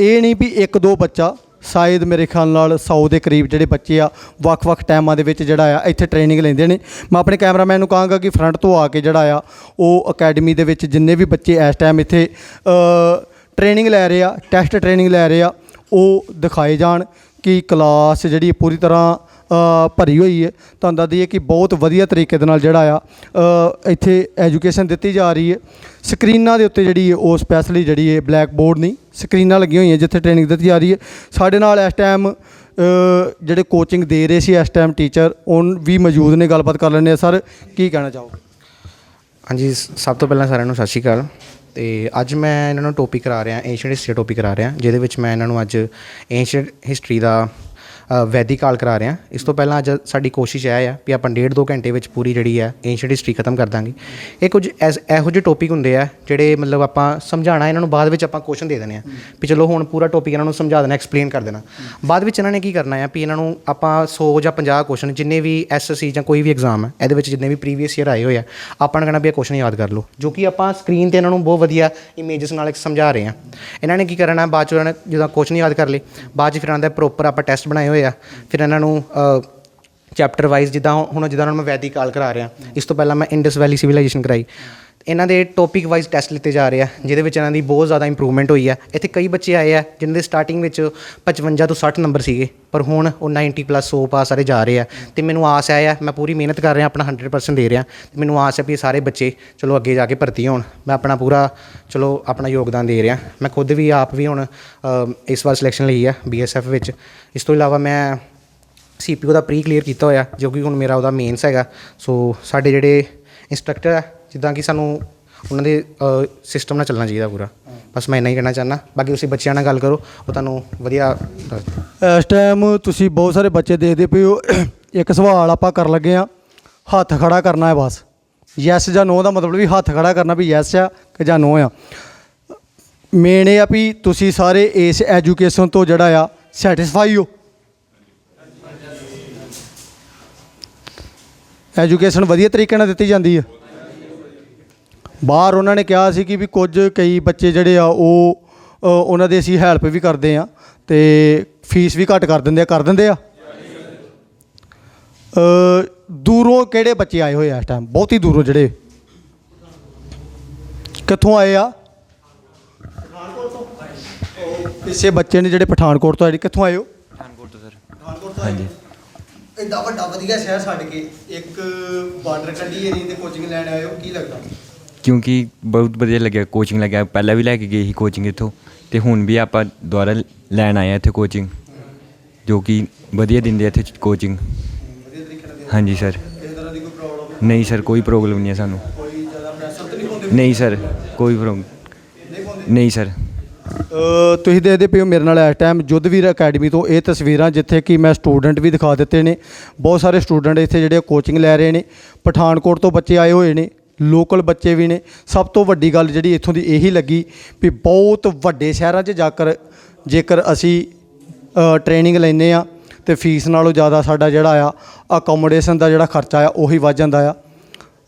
ਇਹ ਨਹੀਂ ਵੀ ਇੱਕ ਦੋ ਬੱਚਾ ਸ਼ਾਇਦ ਮੇਰੇ ਖਿਆਲ ਨਾਲ 100 ਦੇ ਕਰੀਬ ਜਿਹੜੇ ਬੱਚੇ ਆ, ਵੱਖ-ਵੱਖ ਟਾਈਮਾਂ ਦੇ ਵਿੱਚ ਜਿਹੜਾ ਆ, ਇੱਥੇ ਟ੍ਰੇਨਿੰਗ ਲੈਂਦੇ ਨੇ। ਮੈਂ ਆਪਣੇ ਕੈਮਰਾਮੈਨ ਨੂੰ ਕਹਾਂਗਾ ਕਿ ਫਰੰਟ ਤੋਂ ਆ ਕੇ ਜਿਹੜਾ ਆ, ਉਹ ਅਕੈਡਮੀ ਦੇ ਵਿੱਚ ਜਿੰਨੇ ਵੀ ਬੱਚੇ ਇਸ ਟਾਈਮ ਇੱਥੇ ਟ੍ਰੇਨਿੰਗ ਲੈ ਰਹੇ ਆ ਟੈਸਟ ਟ੍ਰੇਨਿੰਗ ਲੈ ਰਹੇ ਆ, ਉਹ ਦਿਖਾਏ ਜਾਣ ਕਿ ਕਲਾਸ ਜਿਹੜੀ ਪੂਰੀ ਤਰ੍ਹਾਂ ਭਰੀ ਹੋਈ ਹੈ। ਤੁਹਾਨੂੰ ਦੱਸ ਦਈਏ ਕਿ ਬਹੁਤ ਵਧੀਆ ਤਰੀਕੇ ਦੇ ਨਾਲ ਜਿਹੜਾ ਆ ਇੱਥੇ ਐਜੂਕੇਸ਼ਨ ਦਿੱਤੀ ਜਾ ਰਹੀ ਹੈ। ਸਕਰੀਨਾਂ ਦੇ ਉੱਤੇ ਜਿਹੜੀ ਉਹ ਸਪੈਸ਼ਲੀ ਜਿਹੜੀ ਹੈ ਬਲੈਕ ਬੋਰਡ ਨਹੀਂ ਸਕਰੀਨਾਂ ਲੱਗੀਆਂ ਹੋਈਆਂ ਜਿੱਥੇ ਟ੍ਰੇਨਿੰਗ ਦਿੱਤੀ ਜਾ ਰਹੀ ਹੈ। ਸਾਡੇ ਨਾਲ ਇਸ ਟਾਈਮ ਜਿਹੜੇ ਕੋਚਿੰਗ ਦੇ ਰਹੇ ਸੀ ਇਸ ਟਾਈਮ ਟੀਚਰ ਉਹ ਵੀ ਮੌਜੂਦ ਨੇ, ਗੱਲਬਾਤ ਕਰ ਲੈਂਦੇ ਆ। ਸਰ ਕੀ ਕਹਿਣਾ ਚਾਹੋਗੇ? ਹਾਂਜੀ, ਸ- ਸਭ ਤੋਂ ਪਹਿਲਾਂ ਸਾਰਿਆਂ ਨੂੰ ਸਤਿ ਸ਼੍ਰੀ ਅਕਾਲ। ਤੇ ਅੱਜ ਮੈਂ ਇਹਨਾਂ ਨੂੰ ਟੌਪਿਕ ਕਰਾ ਰਿਹਾ ਏਸ਼ੀਅਨ ਹਿਸਟਰੀ ਟੌਪਿਕ ਕਰਾ ਰਿਹਾ, ਜਿਹਦੇ ਵਿੱਚ ਮੈਂ ਇਹਨਾਂ ਨੂੰ ਅੱਜ ਏਸ਼ੀਅਨ ਹਿਸਟਰੀ ਦਾ ਵੈਦਿਕ ਕਾਲ ਕਰਾ ਰਹੇ ਹਾਂ। ਇਸ ਤੋਂ ਪਹਿਲਾਂ ਅੱਜ ਸਾਡੀ ਕੋਸ਼ਿਸ਼ ਇਹ ਆ ਵੀ ਆਪਾਂ ਡੇਢ ਦੋ ਘੰਟੇ ਵਿੱਚ ਪੂਰੀ ਜਿਹੜੀ ਹੈ ਏਂਸ਼ੀਅੰਟ ਹਿਸਟਰੀ ਖਤਮ ਕਰ ਦਾਂਗੇ। ਇਹ ਕੁਝ ਐਸ- ਇਹੋ ਜਿਹੇ ਟੌਪਿਕ ਹੁੰਦੇ ਆ ਜਿਹੜੇ ਮਤਲਬ ਆਪਾਂ ਸਮਝਾਉਣਾ, ਇਹਨਾਂ ਨੂੰ ਬਾਅਦ ਵਿੱਚ ਆਪਾਂ ਕੁਐਸਚਨ ਦੇ ਦੇਣੇ ਆ ਵੀ ਚਲੋ ਹੁਣ ਪੂਰਾ ਟੌਪਿਕ ਇਹਨਾਂ ਨੂੰ ਸਮਝਾ ਦੇਣਾ ਐਕਸਪਲੇਨ ਕਰ ਦੇਣਾ। ਬਾਅਦ ਵਿੱਚ ਇਹਨਾਂ ਨੇ ਕੀ ਕਰਨਾ ਆ ਵੀ ਇਹਨਾਂ ਨੂੰ ਆਪਾਂ 100 ਜਾਂ 50 ਕੁਐਸਚਨ ਜਿੰਨੇ ਵੀ ਐਸਐਸਸੀ ਜਾਂ ਕੋਈ ਵੀ ਐਗਜ਼ਾਮ ਹੈ ਇਹਦੇ ਵਿੱਚ ਜਿੰਨੇ ਵੀ ਪ੍ਰੀਵੀਅਸ ਈਅਰ ਆਏ ਹੋਏ ਆ, ਆਪਾਂ ਨੇ ਕਹਿਣਾ ਵੀ ਇਹ ਕੁਐਸਚਨ ਯਾਦ ਕਰ ਲਓ। ਜੋ ਕਿ ਆਪਾਂ ਸਕਰੀਨ ਤੇ ਇਹਨਾਂ ਨੂੰ ਬਹੁਤ ਵਧੀਆ ਇਮੇਜਸ ਨਾਲ ਸਮਝਾ ਰਹੇ ਹਾਂ। ਇਹਨਾਂ ਨੇ ਕੀ ਕਰਨਾ, ਬਾਅਦ ਚ ਉਹਨਾਂ ਨੇ ਜਦੋਂ ਕੁਐਸਚਨ ਯਾਦ ਕਰ ਲਏ, ਬਾਅਦ ਚ ਫਿਰ ਆਉਂਦਾ ਪ੍ਰੋਪਰ ਆਪਾਂ ਟੈਸਟ ਬਣਾਏ ਹੋਏ ਆ। ਫਿਰ ਇਹਨਾਂ ਨੂੰ ਚੈਪਟਰ ਵਾਈਜ਼ ਜਿੱਦਾਂ ਹੁਣ ਜਿੱਦਾਂ ਹੁਣ ਮੈਂ ਵੈਦਿਕ ਕਾਲ ਕਰਾ ਰਿਹਾ, ਇਸ ਤੋਂ ਪਹਿਲਾਂ ਮੈਂ ਇੰਡਸ ਵੈਲੀ ਸਿਵਲਾਈਜੇਸ਼ਨ ਕਰਾਈ। ਇਹਨਾਂ ਦੇ ਟੌਪਿਕ ਵਾਈਜ਼ ਟੈਸਟ ਲਿੱਤੇ ਜਾ ਰਹੇ ਆ, ਜਿਹਦੇ ਵਿੱਚ ਇਹਨਾਂ ਦੀ ਬਹੁਤ ਜ਼ਿਆਦਾ ਇੰਪਰੂਵਮੈਂਟ ਹੋਈ ਆ। ਇੱਥੇ ਕਈ ਬੱਚੇ ਆਏ ਆ, ਜਿਨ੍ਹਾਂ ਦੇ ਸਟਾਰਟਿੰਗ ਵਿੱਚ 55 ਤੋਂ 60 ਨੰਬਰ ਸੀਗੇ, ਪਰ ਹੁਣ ਉਹ 90 ਪਲੱਸ 100 ਪਾਸ ਸਾਰੇ ਜਾ ਰਹੇ ਆ। ਤੇ ਮੈਨੂੰ ਆਸ ਹੈ ਆ ਮੈਂ ਪੂਰੀ ਮਿਹਨਤ ਕਰ ਰਿਹਾ, ਆਪਣਾ 100% ਦੇ ਰਿਹਾ। ਤੇ ਮੈਨੂੰ ਆਸ ਹੈ ਵੀ ਸਾਰੇ ਬੱਚੇ ਚਲੋ ਅੱਗੇ ਜਾ ਕੇ ਭਰਤੀ ਹੋਣ। ਮੈਂ ਆਪਣਾ ਪੂਰਾ, ਚਲੋ ਆਪਣਾ ਯੋਗਦਾਨ ਦੇ ਰਿਹਾ। ਮੈਂ ਖੁਦ ਵੀ ਆਪ ਵੀ ਹੁਣ ਇਸ ਵਾਰ ਸਿਲੈਕਸ਼ਨ ਲਈ ਆ ਬੀਐਸਐਫ ਵਿੱਚ। ਇਸ ਤੋਂ ਇਲਾਵਾ ਮੈਂ ਸੀਪੀਓ ਦਾ ਪ੍ਰੀ ਕਲੀਅਰ ਕੀਤਾ ਹੋਇਆ, ਜੋ ਕਿ ਹੁਣ ਮੇਰਾ ਉਹਦਾ ਮੇਨਸ ਹੈਗਾ। ਸੋ ਸਾਡੇ ਜਿਹੜੇ ਇੰਸਟ੍ਰਕਟਰ ਹੈ ਜਿੱਦਾਂ ਕਿ ਸਾਨੂੰ ਉਹਨਾਂ ਦੇ ਸਿਸਟਮ ਨਾਲ ਚੱਲਣਾ ਚਾਹੀਦਾ ਪੂਰਾ। ਬਸ ਮੈਂ ਇੰਨਾ ਹੀ ਕਹਿਣਾ ਚਾਹੁੰਦਾ। ਬਾਕੀ ਤੁਸੀਂ ਬੱਚਿਆਂ ਨਾਲ ਗੱਲ ਕਰੋ, ਉਹ ਤੁਹਾਨੂੰ ਵਧੀਆ ਦੱਸ ਦੇਣਗੇ। ਇਸ ਟਾਈਮ ਤੁਸੀਂ ਬਹੁਤ ਸਾਰੇ ਬੱਚੇ ਦੇਖਦੇ ਪਏ ਹੋ। ਇੱਕ ਸਵਾਲ ਆਪਾਂ ਕਰਨ ਲੱਗੇ ਆ ਹੱਥ ਖੜਾ ਕਰਨਾ ਹੈ ਬਸ। ਯੈਸ ਜਾਂ ਨੋ ਦਾ ਮਤਲਬ ਵੀ ਹੱਥ ਖੜਾ ਕਰਨਾ ਵੀ ਯੈਸ ਆ ਕਿ ਜਾਂ ਨੋ ਆ। ਮੇਨ ਇਹ ਆ ਵੀ ਤੁਸੀਂ ਸਾਰੇ ਇਸ ਐਜੂਕੇਸ਼ਨ ਤੋਂ ਜਿਹੜਾ ਆ ਸੈਟੀਸਫਾਈ ਹੋ। ਐਜੂਕੇਸ਼ਨ ਵਧੀਆ ਤਰੀਕੇ ਨਾਲ ਦਿੱਤੀ ਜਾਂਦੀ ਹੈ ਬਾਹਰ ਉਹਨਾਂ ਨੇ ਕਿਹਾ ਸੀ ਕਿ ਵੀ ਕੁਝ ਕਈ ਬੱਚੇ ਜਿਹੜੇ ਆ ਉਹ ਅ, ਉਹਨਾਂ ਦੇ ਅਸੀਂ ਹੈਲਪ ਵੀ ਕਰਦੇ ਆ ਤੇ ਫੀਸ ਵੀ ਘੱਟ ਕਰ ਦਿੰਦੇ ਆ ਕਰ ਦਿੰਦੇ ਆ। ਅ, ਦੂਰੋਂ ਕਿਹੜੇ ਬੱਚੇ ਆਏ ਹੋਏ ਆ ਇਸ ਟਾਈਮ ਬਹੁਤੀ ਦੂਰੋਂ ਜਿਹੜੇ। ਕਿੱਥੋਂ ਆਏ ਆ? ਕਿਸੇ ਬੱਚੇ ਨੇ ਜਿਹੜੇ ਪਠਾਨਕੋਟ ਤੋਂ ਆਏ ਨੇ, ਕਿੱਥੋਂ ਆਏ ਹੋ? ਪਠਾਨਕੋਟ ਤੋਂ ਸਰ। ਹਾਂਜੀ। ਇੰਦਾ ਵੱਡਾ ਵਧੀਆ ਸ਼ਹਿਰ ਛੱਡ ਕੇ ਇੱਕ ਬਾਰਡਰ ਕੱਢੀ ਏਰੀਆ ਤੇ ਕੋਚਿੰਗ ਲੈਣ ਆਏ ਹੋ ਕੀ ਲੱਗਦਾ? ਕਿਉਂਕਿ ਬਹੁਤ ਵਧੀਆ ਲੱਗਿਆ ਕੋਚਿੰਗ ਲੱਗਿਆ। ਪਹਿਲਾਂ ਵੀ ਲੈ ਕੇ ਗਏ ਸੀ ਕੋਚਿੰਗ ਇੱਥੋਂ ਅਤੇ ਹੁਣ ਵੀ ਆਪਾਂ ਦੁਬਾਰਾ ਲੈਣ ਆਏ ਆ ਇੱਥੇ ਕੋਚਿੰਗ ਜੋ ਕਿ ਵਧੀਆ ਦਿੰਦੇ ਆ ਇੱਥੇ ਕੋਚਿੰਗ ਵਧੀਆ ਤਰੀਕੇ ਨਾਲ ਹਾਂਜੀ ਸਰ ਕਿਸੇ ਤਰ੍ਹਾਂ ਦੀ ਕੋਈ ਪ੍ਰੋਬਲਮ ਨਹੀਂ ਸਰ ਕੋਈ ਪ੍ਰੋਬਲਮ ਨਹੀਂ ਹੈ ਸਾਨੂੰ। ਕੋਈ ਜ਼ਿਆਦਾ ਪ੍ਰੈਸ਼ਰ ਤਾਂ ਨਹੀਂ ਹੁੰਦੇ ਨਹੀਂ ਸਰ ਕੋਈ ਪ੍ਰੋਬਲਮ ਨਹੀਂ ਨਹੀਂ ਸਰ ਅ, ਤੁਸੀਂ ਦੇਖਦੇ ਪਏ ਹੋ ਮੇਰੇ ਨਾਲ ਇਸ ਟਾਈਮ ਜੁੱਧਵੀਰ ਅਕੈਡਮੀ ਤੋਂ ਇਹ ਤਸਵੀਰਾਂ ਜਿੱਥੇ ਕਿ ਮੈਂ ਸਟੂਡੈਂਟ ਵੀ ਦਿਖਾ ਦਿੱਤੇ ਨੇ। ਬਹੁਤ ਸਾਰੇ ਸਟੂਡੈਂਟ ਇੱਥੇ ਜਿਹੜੇ ਕੋਚਿੰਗ ਲੈ ਰਹੇ ਨੇ। ਪਠਾਨਕੋਟ ਤੋਂ ਬੱਚੇ ਆਏ ਹੋਏ ਨੇ। ਲੋਕਲ ਬੱਚੇ ਵੀ ਨੇ। ਸਭ ਤੋਂ ਵੱਡੀ ਗੱਲ ਜਿਹੜੀ ਇੱਥੋਂ ਦੀ ਇਹੀ ਲੱਗੀ ਵੀ ਬਹੁਤ ਵੱਡੇ ਸ਼ਹਿਰਾਂ 'ਚ ਜਾ ਕਰ ਜੇਕਰ ਅਸੀਂ ਟ੍ਰੇਨਿੰਗ ਲੈਂਦੇ ਆ ਤੇ ਫੀਸ ਨਾਲੋਂ ਜ਼ਿਆਦਾ ਸਾਡਾ ਜਿਹੜਾ ਆ ਅਕੋਮੋਡੇਸ਼ਨ ਦਾ ਜਿਹੜਾ ਖਰਚਾ ਆ ਉਹੀ ਵੱਧ ਜਾਂਦਾ ਆ।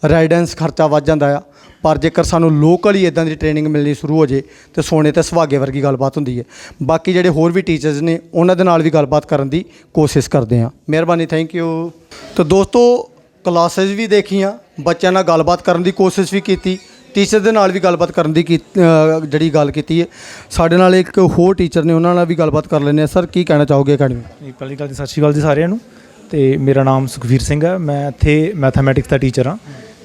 ਰੈਜੀਡੈਂਸ ਖਰਚਾ ਵੱਧ ਜਾਂਦਾ ਆ। ਪਰ ਜੇਕਰ ਸਾਨੂੰ ਲੋਕਲ ਹੀ ਇਦਾਂ ਦੀ ਟ੍ਰੇਨਿੰਗ ਮਿਲਣੀ ਸ਼ੁਰੂ ਹੋ ਜੇ ਤੇ ਸੋਨੇ ਤੇ ਸੁਹਾਗੇ ਵਰਗੀ ਗੱਲਬਾਤ ਹੁੰਦੀ ਹੈ। ਬਾਕੀ ਜਿਹੜੇ ਹੋਰ ਵੀ ਟੀਚਰਸ ਨੇ ਉਹਨਾਂ ਦੇ ਨਾਲ ਵੀ ਗੱਲਬਾਤ ਕਰਨ ਦੀ ਕੋਸ਼ਿਸ਼ ਕਰਦੇ ਹਾਂ। ਮਿਹਰਬਾਨੀ ਥੈਂਕ ਯੂ ਤਾਂ ਦੋਸਤੋ ਕਲਾਸਿਸ ਵੀ ਦੇਖੀਆਂ ਬੱਚਿਆਂ ਨਾਲ ਗੱਲਬਾਤ ਕਰਨ ਦੀ ਕੋਸ਼ਿਸ਼ ਵੀ ਕੀਤੀ ਟੀਚਰ ਦੇ ਨਾਲ ਵੀ ਗੱਲਬਾਤ ਕਰਨ ਦੀ ਕੀ- ਅ, ਜਿਹੜੀ ਗੱਲ ਕੀਤੀ ਹੈ। ਸਾਡੇ ਨਾਲ ਇੱਕ ਹੋਰ ਟੀਚਰ ਨੇ ਉਹਨਾਂ ਨਾਲ ਵੀ ਗੱਲਬਾਤ ਕਰ ਲੈਂਦੇ ਆ ਸਰ ਕੀ ਕਹਿਣਾ ਚਾਹੋਗੇ ਅਕੈਡਮੀ ਜੀ, ਪਹਿਲੀ ਗੱਲ ਤਾਂ ਸਤਿ ਸ਼੍ਰੀ ਅਕਾਲ ਜੀ ਸਾਰਿਆਂ ਨੂੰ। ਤੇ ਮੇਰਾ ਨਾਮ ਸੁਖਵੀਰ ਸਿੰਘ ਹੈ। ਮੈਂ ਇੱਥੇ ਮੈਥਮੈਟਿਕਸ ਦਾ ਟੀਚਰ ਹਾਂ।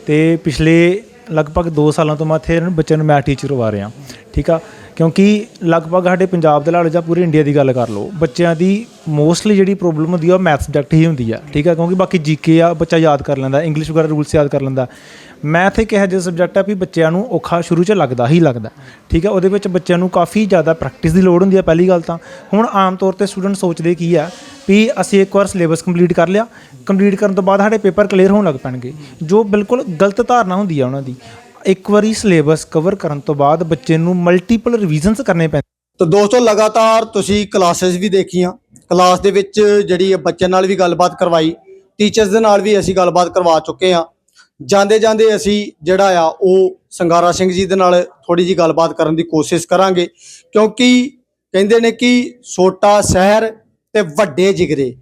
ਤੇ ਪਿਛਲੇ ਲਗਭਗ 2 ਸਾਲਾਂ ਤੋਂ ਮੈਂ ਇੱਥੇ ਇਹਨਾਂ ਬੱਚਿਆਂ ਨੂੰ ਮੈਥ ਟੀਚਰ ਕਰਵਾ ਰਿਹਾ। ਠੀਕ ਆ? ਕਿਉਂਕਿ ਲਗਭਗ ਸਾਡੇ ਪੰਜਾਬ ਦੇ ਨਾਲ ਜਾਂ ਪੂਰੇ ਇੰਡੀਆ ਦੀ ਗੱਲ ਕਰ ਲਓ। ਬੱਚਿਆਂ ਦੀ ਮੋਸਟਲੀ ਜਿਹੜੀ ਪ੍ਰੋਬਲਮ ਹੁੰਦੀ ਆ, ਉਹ ਮੈਥ ਸਬਜੈਕਟ ਹੀ ਹੁੰਦੀ ਆ, ਠੀਕ ਆ? ਕਿਉਂਕਿ ਬਾਕੀ ਜੀਕੇ ਆ, ਬੱਚਾ ਯਾਦ ਕਰ ਲੈਂਦਾ ਇੰਗਲਿਸ਼ ਵਗੈਰਾ ਰੂਲਸ ਯਾਦ ਕਰ ਲੈਂਦਾ। ਮੈਥ ਇੱਕ ਇਹੋ ਜਿਹਾ ਸਬਜੈਕਟ ਆ ਵੀ ਬੱਚਿਆਂ ਨੂੰ ਔਖਾ ਸ਼ੁਰੂ 'ਚ ਲੱਗਦਾ ਹੀ ਲੱਗਦਾ, ਠੀਕ ਹੈ ਉਹਦੇ ਵਿੱਚ ਬੱਚਿਆਂ ਨੂੰ ਕਾਫੀ ਜ਼ਿਆਦਾ ਪ੍ਰੈਕਟਿਸ ਦੀ ਲੋੜ ਹੁੰਦੀ ਹੈ ਪਹਿਲੀ ਗੱਲ ਤਾਂ। ਹੁਣ ਆਮ ਤੌਰ ਤੇ ਸਟੂਡੈਂਟ ਸੋਚਦੇ ਕੀ ਆ ਵੀ ਅਸੀਂ ਇੱਕ ਵਾਰ ਸਿਲੇਬਸ ਕੰਪਲੀਟ ਕਰ ਲਿਆ। ਕੰਪਲੀਟ ਕਰਨ ਤੋਂ ਬਾਅਦ ਸਾਡੇ ਪੇਪਰ ਕਲੀਅਰ ਹੋਣ ਲੱਗ ਪੈਣਗੇ। ਜੋ ਬਿਲਕੁਲ ਗਲਤ ਧਾਰਨਾ ਹੁੰਦੀ ਆ ਉਹਨਾਂ ਦੀ। ਇੱਕ ਵਾਰੀ ਸਿਲੇਬਸ ਕਵਰ ਕਰਨ ਤੋਂ ਬਾਅਦ ਬੱਚੇ ਨੂੰ ਮਲਟੀਪਲ ਰਿਵੀਜ਼ਨਸ ਕਰਨੇ ਪੈਂਦੇ ਤਾਂ ਦੋਸਤੋ, ਲਗਾਤਾਰ ਤੁਸੀਂ ਕਲਾਸਿਸ ਵੀ ਦੇਖੀਆਂ। ਕਲਾਸ ਦੇ ਵਿੱਚ ਜਿਹੜੀ ਇਹ ਬੱਚਿਆਂ ਨਾਲ ਵੀ ਗੱਲਬਾਤ ਕਰਵਾਈ। ਟੀਚਰਸ ਦੇ ਨਾਲ ਵੀ ਅਸੀਂ ਗੱਲਬਾਤ ਕਰਵਾ ਚੁੱਕੇ ਹਾਂ। ਜਾਂਦੇ ਜਾਂਦੇ ਅਸੀਂ ਜਿਹੜਾ ਆ, ਉਹ ਸੰਗਾਰਾ ਸਿੰਘ ਜੀ ਦੇ ਨਾਲ ਥੋੜੀ ਜੀ ਗੱਲਬਾਤ ਕਰਨ ਦੀ ਕੋਸ਼ਿਸ਼ ਕਰਾਂਗੇ। ਕਿਉਂਕਿ ਕਹਿੰਦੇ ਨੇ ਕਿ ਛੋਟਾ ਸ਼ਹਿਰ ਤੇ ਵੱਡੇ ਜਿਗਰੇ।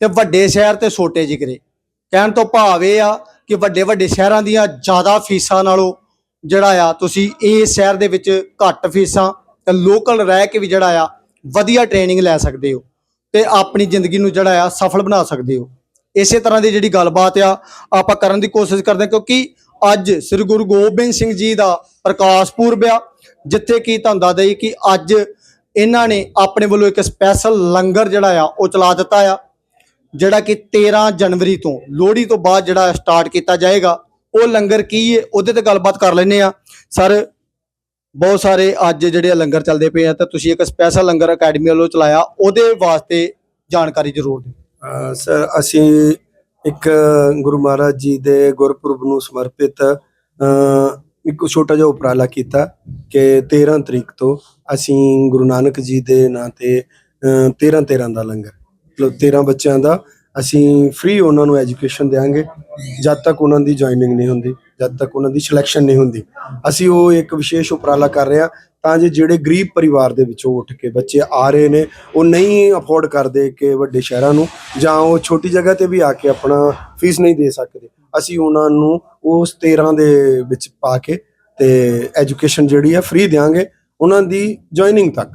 ਤੇ ਵੱਡੇ ਸ਼ਹਿਰ ਤੇ ਛੋਟੇ ਜਿਗਰੇ। ਕਹਿਣ ਤੋਂ ਭਾਵ ਇਹ ਆ ਕਿ ਵੱਡੇ ਵੱਡੇ ਸ਼ਹਿਰਾਂ ਦੀਆਂ ਜ਼ਿਆਦਾ ਫੀਸਾਂ ਨਾਲੋਂ ਜਿਹੜਾ ਆ, ਤੁਸੀਂ ਇਹ ਸ਼ਹਿਰ ਦੇ ਵਿੱਚ ਘੱਟ ਫੀਸਾਂ, ਤੇ ਲੋਕਲ ਰਹਿ ਕੇ ਵੀ ਜਿਹੜਾ ਆ, ਵਧੀਆ ਟ੍ਰੇਨਿੰਗ ਲੈ ਸਕਦੇ ਹੋ ਤੇ ਆਪਣੀ ਜ਼ਿੰਦਗੀ ਨੂੰ ਜਿਹੜਾ ਆ, ਸਫਲ ਬਣਾ ਸਕਦੇ ਹੋ। ਇਸੇ ਤਰ੍ਹਾਂ ਦੀ ਜਿਹੜੀ ਗੱਲਬਾਤ ਆ, ਆਪਾਂ ਕਰਨ ਦੀ ਕੋਸ਼ਿਸ਼ ਕਰਦੇ ਕਿਉਂਕਿ ਅੱਜ ਸ੍ਰੀ ਗੁਰੂ ਗੋਬਿੰਦ ਸਿੰਘ ਜੀ ਦਾ ਪ੍ਰਕਾਸ਼ ਪੁਰਬ ਆ, ਜਿੱਥੇ ਕੀ ਤੁਹਾਨੂੰ ਦੱਸ ਦਈ ਕਿ ਅੱਜ ਇਹਨਾਂ ਨੇ ਆਪਣੇ ਵੱਲੋਂ ਇੱਕ ਸਪੈਸ਼ਲ ਲੰਗਰ ਜਿਹੜਾ ਆ, ਉਹ ਚਲਾ ਦਿੱਤਾ ਆ, ਜਿਹੜਾ ਕਿ 13 ਜਨਵਰੀ ਤੋਂ, ਲੋਹੜੀ ਤੋਂ ਬਾਅਦ ਜਿਹੜਾ ਸਟਾਰਟ ਕੀਤਾ ਜਾਏਗਾ। ਉਹ ਲੰਗਰ ਕੀ ਹੈ ਉਹਦੇ ਤੇ ਗੱਲਬਾਤ ਕਰ ਲੈਨੇ ਆ ਸਰ ਬਹੁਤ ਸਾਰੇ ਅੱਜ ਜਿਹੜੇ ਲੰਗਰ ਚੱਲਦੇ ਪਏ ਆ ਤਾਂ ਤੁਸੀਂ ਇੱਕ ਸਪੈਸ਼ਲ ਲੰਗਰ ਅਕੈਡਮੀ ਵੱਲੋਂ ਚਲਾਇਆ ਉਹਦੇ ਵਾਸਤੇ ਜਾਣਕਾਰੀ ਜ਼ਰੂਰ ਦਿਓ। ਸਰ ਅਸੀਂ ਇੱਕ ਗੁਰੂ ਮਹਾਰਾਜ ਜੀ ਦੇ ਗੁਰਪੁਰਬ ਨੂੰ ਸਮਰਪਿਤ ਅ, ਇੱਕ ਛੋਟਾ ਜਿਹਾ ਉਪਰਾਲਾ ਕੀਤਾ ਕਿ 13 ਤਰੀਕ ਤੋਂ ਅਸੀਂ ਗੁਰੂ ਨਾਨਕ ਜੀ ਦੇ ਨਾਂ ਤੇ 13 13 ਦਾ ਲੰਗਰ ਮਤਲਬ 13 ਬੱਚਿਆਂ ਦਾ ਅਸੀਂ ਫ੍ਰੀ ਉਹਨਾਂ ਨੂੰ ਐਜੂਕੇਸ਼ਨ ਦੇਵਾਂਗੇ ਜਦ ਤੱਕ ਉਹਨਾਂ ਦੀ ਜੁਆਇਨਿੰਗ ਨਹੀਂ ਹੁੰਦੀ, ਜਦ ਤੱਕ ਉਹਨਾਂ ਦੀ ਸਿਲੈਕਸ਼ਨ ਨਹੀਂ ਹੁੰਦੀ। ਅਸੀਂ ਉਹ ਇੱਕ ਵਿਸ਼ੇਸ਼ ਉਪਰਾਲਾ ਕਰ ਰਹੇ ਹਾਂ ਤਾਂ ਜੇ ਜਿਹੜੇ ਗਰੀਬ ਪਰਿਵਾਰ ਦੇ ਵਿੱਚੋਂ ਉੱਠ ਕੇ ਬੱਚੇ ਆ ਰਹੇ ਨੇ, ਉਹ ਨਹੀਂ ਅਫੋਰਡ ਕਰਦੇ ਕਿ ਵੱਡੇ ਸ਼ਹਿਰਾਂ ਨੂੰ, ਜਾਂ ਉਹ ਛੋਟੀ ਜਗ੍ਹਾ ਤੇ ਵੀ ਆ ਕੇ ਆਪਣਾ ਫੀਸ ਨਹੀਂ ਦੇ ਸਕਦੇ। ਅਸੀਂ ਉਹਨਾਂ ਨੂੰ ਉਸ 13 ਦੇ ਵਿੱਚ ਪਾ ਕੇ ਤੇ ਐਜੂਕੇਸ਼ਨ ਜਿਹੜੀ ਆ ਫ੍ਰੀ ਦੇਵਾਂਗੇ ਉਹਨਾਂ ਦੀ ਜੁਆਇਨਿੰਗ ਤੱਕ।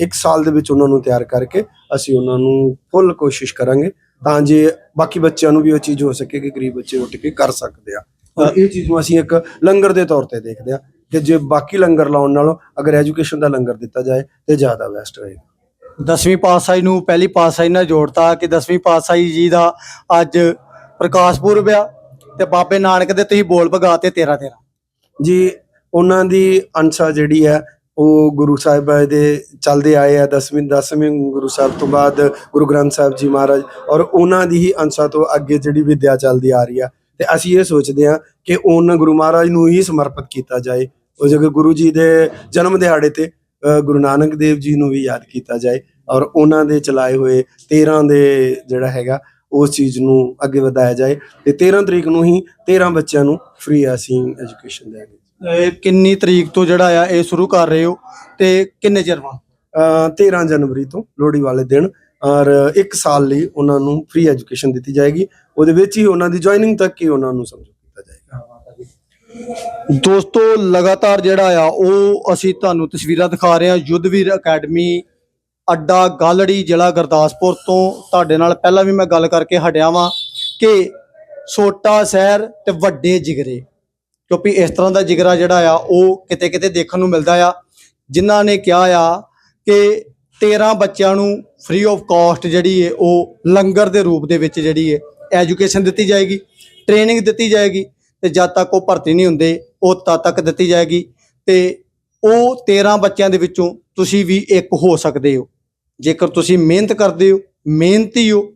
ਇੱਕ ਸਾਲ ਦੇ ਵਿੱਚ ਉਹਨਾਂ ਨੂੰ ਤਿਆਰ ਕਰਕੇ ਅਸੀਂ ਉਹਨਾਂ ਨੂੰ ਫੁੱਲ ਕੋਸ਼ਿਸ਼ ਕਰਾਂਗੇ ਤਾਂ ਜੇ ਬਾਕੀ ਬੱਚਿਆਂ ਨੂੰ ਵੀ ਉਹ ਚੀਜ਼ ਹੋ ਸਕੇ ਕਿ ਗਰੀਬ ਬੱਚੇ ਉੱਠ ਕੇ ਕਰ ਸਕਦੇ ਆ। ਔਰ ਇਹ ਚੀਜ਼ ਨੂੰ ਅਸੀਂ ਇੱਕ ਲੰਗਰ ਦੇ ਤੌਰ ਤੇ ਦੇਖਦੇ ਆ ਕਿ ਜੇ ਬਾਕੀ ਲੰਗਰ ਲਾਉਣ ਨਾਲੋਂ ਅਗਰ ਐਜੂਕੇਸ਼ਨ ਦਾ ਲੰਗਰ ਦਿੱਤਾ ਜਾਏ ਤੇ ਜ਼ਿਆਦਾ ਬੈਸਟ ਰਹੇਗਾ। ਦਸਵੀਂ ਪਾਤਸ਼ਾਹੀ ਨੂੰ ਪਹਿਲੀ ਪਾਤਸ਼ਾਹੀ ਨਾਲ ਜੋੜਤਾ ਕਿ ਦਸਵੀਂ ਪਾਤਸ਼ਾਹੀ ਜੀ ਦਾ ਅੱਜ ਪ੍ਰਕਾਸ਼ ਪੁਰਬ ਆ ਤੇ ਬਾਬੇ ਨਾਨਕ ਦੇ ਤੁਸੀਂ ਬੋਲ ਭਗਾਤੇ 13 13 ਜੀ ਉਹਨਾਂ ਦੀ ਅੰਸ਼ਾ ਜਿਹੜੀ ਹੈ ਉਹ ਗੁਰੂ ਸਾਹਿਬ ਦੇ ਚੱਲਦੇ ਆਏ ਆ 10ਵੀਂ 10ਵੀਂ ਗੁਰੂ ਸਾਹਿਬ ਤੋਂ ਬਾਅਦ ਗੁਰੂ ਗ੍ਰੰਥ ਸਾਹਿਬ ਜੀ ਮਹਾਰਾਜ ਔਰ ਉਹਨਾਂ ਦੀ ਹੀ ਅੰਸ਼ਾ ਤੋਂ ਅੱਗੇ ਜਿਹੜੀ ਵਿਦਿਆ ਚੱਲਦੀ ਆ ਰਹੀ ਆ। ਤੇ ਅਸੀਂ ਇਹ ਸੋਚਦੇ ਹਾਂ ਕਿ ਉਹਨਾਂ ਗੁਰੂ ਮਹਾਰਾਜ ਨੂੰ ਹੀ ਸਮਰਪਿਤ ਕੀਤਾ ਜਾਏ। ਉਹ ਜਗ੍ਹਾ ਗੁਰੂ ਜੀ ਦੇ ਜਨਮ ਦਿਹਾੜੇ ਤੇ ਗੁਰੂ ਨਾਨਕ ਦੇਵ ਜੀ ਨੂੰ ਵੀ ਯਾਦ ਕੀਤਾ ਜਾਏ ਔਰ ਉਹਨਾਂ ਦੇ ਚਲਾਏ ਹੋਏ 13 ਦੇ ਜਿਹੜਾ ਹੈਗਾ, ਉਸ ਚੀਜ਼ ਨੂੰ ਅੱਗੇ ਵਧਾਇਆ ਜਾਏ। ਤੇ 13 ਤਰੀਕ ਨੂੰ ਹੀ 13 ਬੱਚਿਆਂ ਨੂੰ ਫ੍ਰੀ ਅਸੀਂ ਐਜੂਕੇਸ਼ਨ ਦੇਵਾਂਗੇ ਇਹ ਕਿੰਨੀ ਤਰੀਕ ਤੋਂ ਜਿਹੜਾ ਆ ਇਹ ਸ਼ੁਰੂ ਕਰ ਰਹੇ ਹੋ ਤੇ ਕਿੰਨੇ ਚਿਰ ਬਾਅਦ? ਅ, 13 ਜਨਵਰੀ ਤੋਂ ਲੋਹੜੀ ਵਾਲੇ ਦਿਨ ਔਰ ਇੱਕ ਸਾਲ ਲਈ ਉਹਨਾਂ ਨੂੰ ਫ੍ਰੀ ਐਜੂਕੇਸ਼ਨ ਦਿੱਤੀ ਜਾਏਗੀ। ਉਹਦੇ ਵਿੱਚ ਹੀ ਉਹਨਾਂ ਦੀ ਜੁਆਇਨਿੰਗ ਤੱਕ ਹੀ ਉਹਨਾਂ ਨੂੰ ਸਮਝੋ ਕੀਤਾ ਜਾਏਗਾ। ਦੋਸਤੋ ਲਗਾਤਾਰ ਜਿਹੜਾ ਆ ਉਹ ਅਸੀਂ ਤੁਹਾਨੂੰ ਤਸਵੀਰਾਂ ਦਿਖਾ ਰਹੇ ਹਾਂ। ਯੁੱਧਵੀਰ ਅਕੈਡਮੀ ਅੱਡਾ ਗਾਲੜੀ ਜ਼ਿਲ੍ਹਾ ਗੁਰਦਾਸਪੁਰ ਤੋਂ। ਤੁਹਾਡੇ ਨਾਲ ਪਹਿਲਾਂ ਵੀ ਮੈਂ ਗੱਲ ਕਰਕੇ ਹਟਿਆ ਵਾਂ ਕਿ ਛੋਟਾ ਸ਼ਹਿਰ ਤੇ ਵੱਡੇ ਜਿਗਰੇ। ਕਿਉਂਕਿ ਇਸ ਤਰ੍ਹਾਂ ਦਾ ਜਿਗਰਾ ਜਿਹੜਾ ਆ, ਉਹ ਕਿਤੇ ਕਿਤੇ ਦੇਖਣ ਨੂੰ ਮਿਲਦਾ ਆ। ਜਿਨ੍ਹਾਂ ਨੇ ਕਿਹਾ ਆ ਕਿ 13 ਬੱਚਿਆਂ ਨੂੰ ਫ੍ਰੀ ਆਫ ਕਾਸਟ ਜਿਹੜੀ ਹੈ ਉਹ ਲੰਗਰ ਦੇ ਰੂਪ ਦੇ ਵਿੱਚ ਜਿਹੜੀ ਹੈ ਐਜੂਕੇਸ਼ਨ ਦਿੱਤੀ ਜਾਏਗੀ ਟ੍ਰੇਨਿੰਗ ਦਿੱਤੀ ਜਾਏਗੀ ਤੇ ਜਦ ਤੱਕ ਉਹ ਭਰਤੀ ਨਹੀਂ ਹੁੰਦੇ, ਉਹ ਤਦ ਤੱਕ ਦਿੱਤੀ ਜਾਏਗੀ ਤੇ ਉਹ 13 ਬੱਚਿਆਂ ਦੇ ਵਿੱਚੋਂ ਤੁਸੀਂ ਵੀ ਇੱਕ ਹੋ ਸਕਦੇ ਹੋ। ਜੇਕਰ ਤੁਸੀਂ ਮਿਹਨਤ ਕਰਦੇ ਹੋ, ਮਿਹਨਤੀ ਹੋ,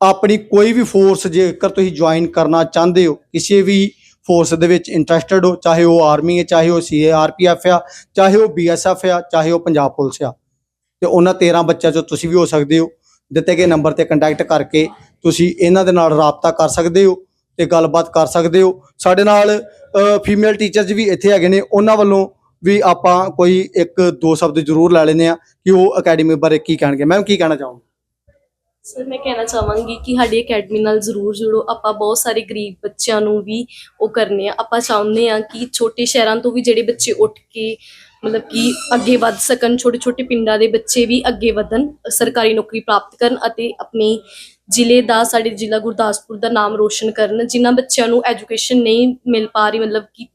ਆਪਣੀ ਕੋਈ ਵੀ ਫੋਰਸ ਜੇਕਰ ਤੁਸੀਂ ਜੁਆਇਨ ਕਰਨਾ ਚਾਹੁੰਦੇ ਹੋ, ਕਿਸੇ ਵੀ ਫੋਰਸ ਦੇ ਵਿੱਚ ਇੰਟਰਸਟਿਡ ਹੋ, ਚਾਹੇ ਉਹ ਆਰਮੀ ਹੈ, ਚਾਹੇ ਉਹ ਸੀਆਰਪੀਐਫ ਆ, ਚਾਹੇ ਉਹ ਬੀਐਸਐਫ ਆ, ਚਾਹੇ ਉਹ ਪੰਜਾਬ ਪੁਲਿਸ ਆ। ਤੇ ਉਹਨਾਂ 13 ਬੱਚਿਆਂ ਚੋਂ ਤੁਸੀਂ ਵੀ ਹੋ ਸਕਦੇ ਹੋ। ਦਿੱਤੇ ਗਏ ਨੰਬਰ ਤੇ ਕੰਟੈਕਟ ਕਰਕੇ ਤੁਸੀਂ ਇਹਨਾਂ ਦੇ ਨਾਲ ਰਾਬਤਾ ਕਰ ਸਕਦੇ ਹੋ ਤੇ ਗੱਲਬਾਤ ਕਰ ਸਕਦੇ ਹੋ। ਸਾਡੇ ਨਾਲ ਫੀਮੇਲ ਟੀਚਰਸ ਵੀ ਇੱਥੇ ਹੈਗੇ ਨੇ। ਉਹਨਾਂ ਵੱਲੋਂ ਵੀ ਆਪਾਂ ਕੋਈ ਇੱਕ ਦੋ ਸ਼ਬਦ ਜ਼ਰੂਰ ਲੈ ਲੈਨੇ ਆ ਕਿ ਉਹ ਅਕੈਡਮੀ ਬਾਰੇ ਕੀ ਕਹਿਣਗੇ। ਮੈਮ ਕੀ ਕਹਿਣਾ ਚਾਹੋਗੇ? ਸਰ ਮੈਂ ਕਹਿਣਾ ਚਾਹਾਂਗੀ ਕਿ ਸਾਡੀ ਅਕੈਡਮੀ ਨਾਲ ਜ਼ਰੂਰ ਜੁੜੋ। ਆਪਾਂ ਬਹੁਤ ਸਾਰੇ ਗਰੀਬ ਬੱਚਿਆਂ ਨੂੰ ਵੀ ਉਹ ਕਰਨੇ ਆ। ਆਪਾਂ ਚਾਹੁੰਦੇ ਆ ਕਿ ਛੋਟੇ ਸ਼ਹਿਰਾਂ ਤੋਂ ਵੀ ਜਿਹੜੇ ਬੱਚੇ ਉੱਠ ਕੇ ਮਤਲਬ ਕਿ ਅੱਗੇ ਵੱਧ ਸਕਣ ਛੋਟੇ ਛੋਟੇ ਪਿੰਡਾਂ ਦੇ ਬੱਚੇ ਵੀ ਅੱਗੇ ਵਧਣ, ਸਰਕਾਰੀ ਨੌਕਰੀ ਪ੍ਰਾਪਤ ਕਰਨ ਅਤੇ ਆਪਣੇ ਜ਼ਿਲ੍ਹੇ ਦਾ, ਸਾਡੇ ਜ਼ਿਲ੍ਹਾ ਗੁਰਦਾਸਪੁਰ ਦਾ ਨਾਮ ਰੋਸ਼ਨ ਕਰਨ, ਜਿਨ੍ਹਾਂ ਬੱਚਿਆਂ ਨੂੰ ਐਜੂਕੇਸ਼ਨ ਨਹੀਂ ਮਿਲ ਪਾ ਰਹੀ, ਮਤਲਬ ਕਿ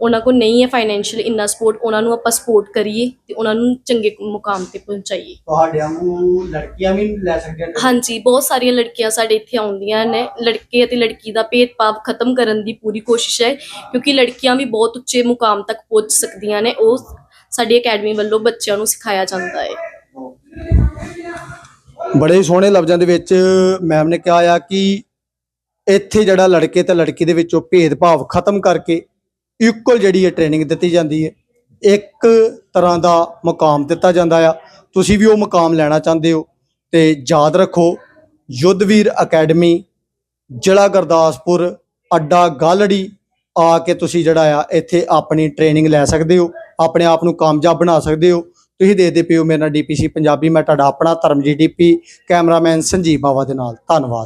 ਉਹਨਾਂ ਕੋਲ ਨਹੀਂ ਹੈ ਫਾਈਨੈਂਸ਼ੀਅਲ ਇੰਨਾ ਸਪੋਰਟ ਉਹਨਾਂ ਨੂੰ ਆਪਾਂ ਸਪੋਰਟ ਕਰੀਏ ਤੇ ਉਹਨਾਂ ਨੂੰ ਚੰਗੇ ਮੁਕਾਮ ਤੇ ਪਹੁੰਚਾਈਏ। ਤੁਹਾਡੇ ਵਾਂਗੂ ਲੜਕੀਆਂ ਵੀ ਲੈ ਸਕਦੀਆਂ ਹਾਂਜੀ ਬਹੁਤ ਸਾਰੀਆਂ ਲੜਕੀਆਂ ਸਾਡੇ ਇੱਥੇ ਆਉਂਦੀਆਂ ਨੇ। ਲੜਕੇ ਅਤੇ ਲੜਕੀ ਦਾ ਭੇਦਭਾਵ ਖਤਮ ਕਰਨ ਦੀ ਪੂਰੀ ਕੋਸ਼ਿਸ਼ ਹੈ ਕਿਉਂਕਿ ਲੜਕੀਆਂ ਵੀ ਬਹੁਤ ਉੱਚੇ ਮੁਕਾਮ ਤੱਕ ਪਹੁੰਚ ਸਕਦੀਆਂ ਨੇ। ਉਹ ਸਾਡੀ ਅਕੈਡਮੀ ਵੱਲੋਂ ਬੱਚਿਆਂ ਨੂੰ ਸਿਖਾਇਆ ਜਾਂਦਾ ਹੈ। ਬੜੇ ਸੋਹਣੇ ਲਫ਼ਜ਼ਾਂ ਦੇ ਵਿੱਚ ਮੈਮ ਨੇ ਕਿਹਾ ਆ ਕਿ ਇੱਥੇ ਜਿਹੜਾ ਲੜਕੇ ਤੇ ਲੜਕੀ ਦੇ ਵਿੱਚੋਂ ਭੇਦਭਾਵ ਖਤਮ ਕਰਕੇ ਇਕੁਅਲ ਜਿਹੜੀ ਹੈ ਟ੍ਰੇਨਿੰਗ ਦਿੱਤੀ ਜਾਂਦੀ ਹੈ, ਇੱਕ ਤਰ੍ਹਾਂ ਦਾ ਮੁਕਾਮ ਦਿੱਤਾ ਜਾਂਦਾ ਆ। ਤੁਸੀਂ ਵੀ ਉਹ ਮੁਕਾਮ ਲੈਣਾ ਚਾਹੁੰਦੇ ਹੋ ਤੇ ਯਾਦ ਰੱਖੋ, ਯੁੱਧਵੀਰ ਅਕੈਡਮੀ, ਜ਼ਿਲ੍ਹਾ ਗੁਰਦਾਸਪੁਰ, ਅੱਡਾ ਗਾਲੜੀ ਆ ਕੇ ਤੁਸੀਂ ਜਿਹੜਾ ਆ, ਇੱਥੇ ਆਪਣੀ ਟ੍ਰੇਨਿੰਗ ਲੈ ਸਕਦੇ ਹੋ, ਆਪਣੇ ਆਪ ਨੂੰ ਕਾਮਯਾਬ ਬਣਾ ਸਕਦੇ ਹੋ। ਤੁਸੀਂ ਦੇਖਦੇ ਪਿਓ ਮੇਰਾ ਡੀਪੀਸੀ ਪੰਜਾਬੀ ਮੈਂ ਤੁਹਾਡਾ ਆਪਣਾ ਧਰਮਜੀਤ ਡੀਪੀ ਕੈਮਰਾਮੈਨ ਸੰਜੀਵ ਬਾਵਾ ਦੇ ਨਾਲ। ਧੰਨਵਾਦ।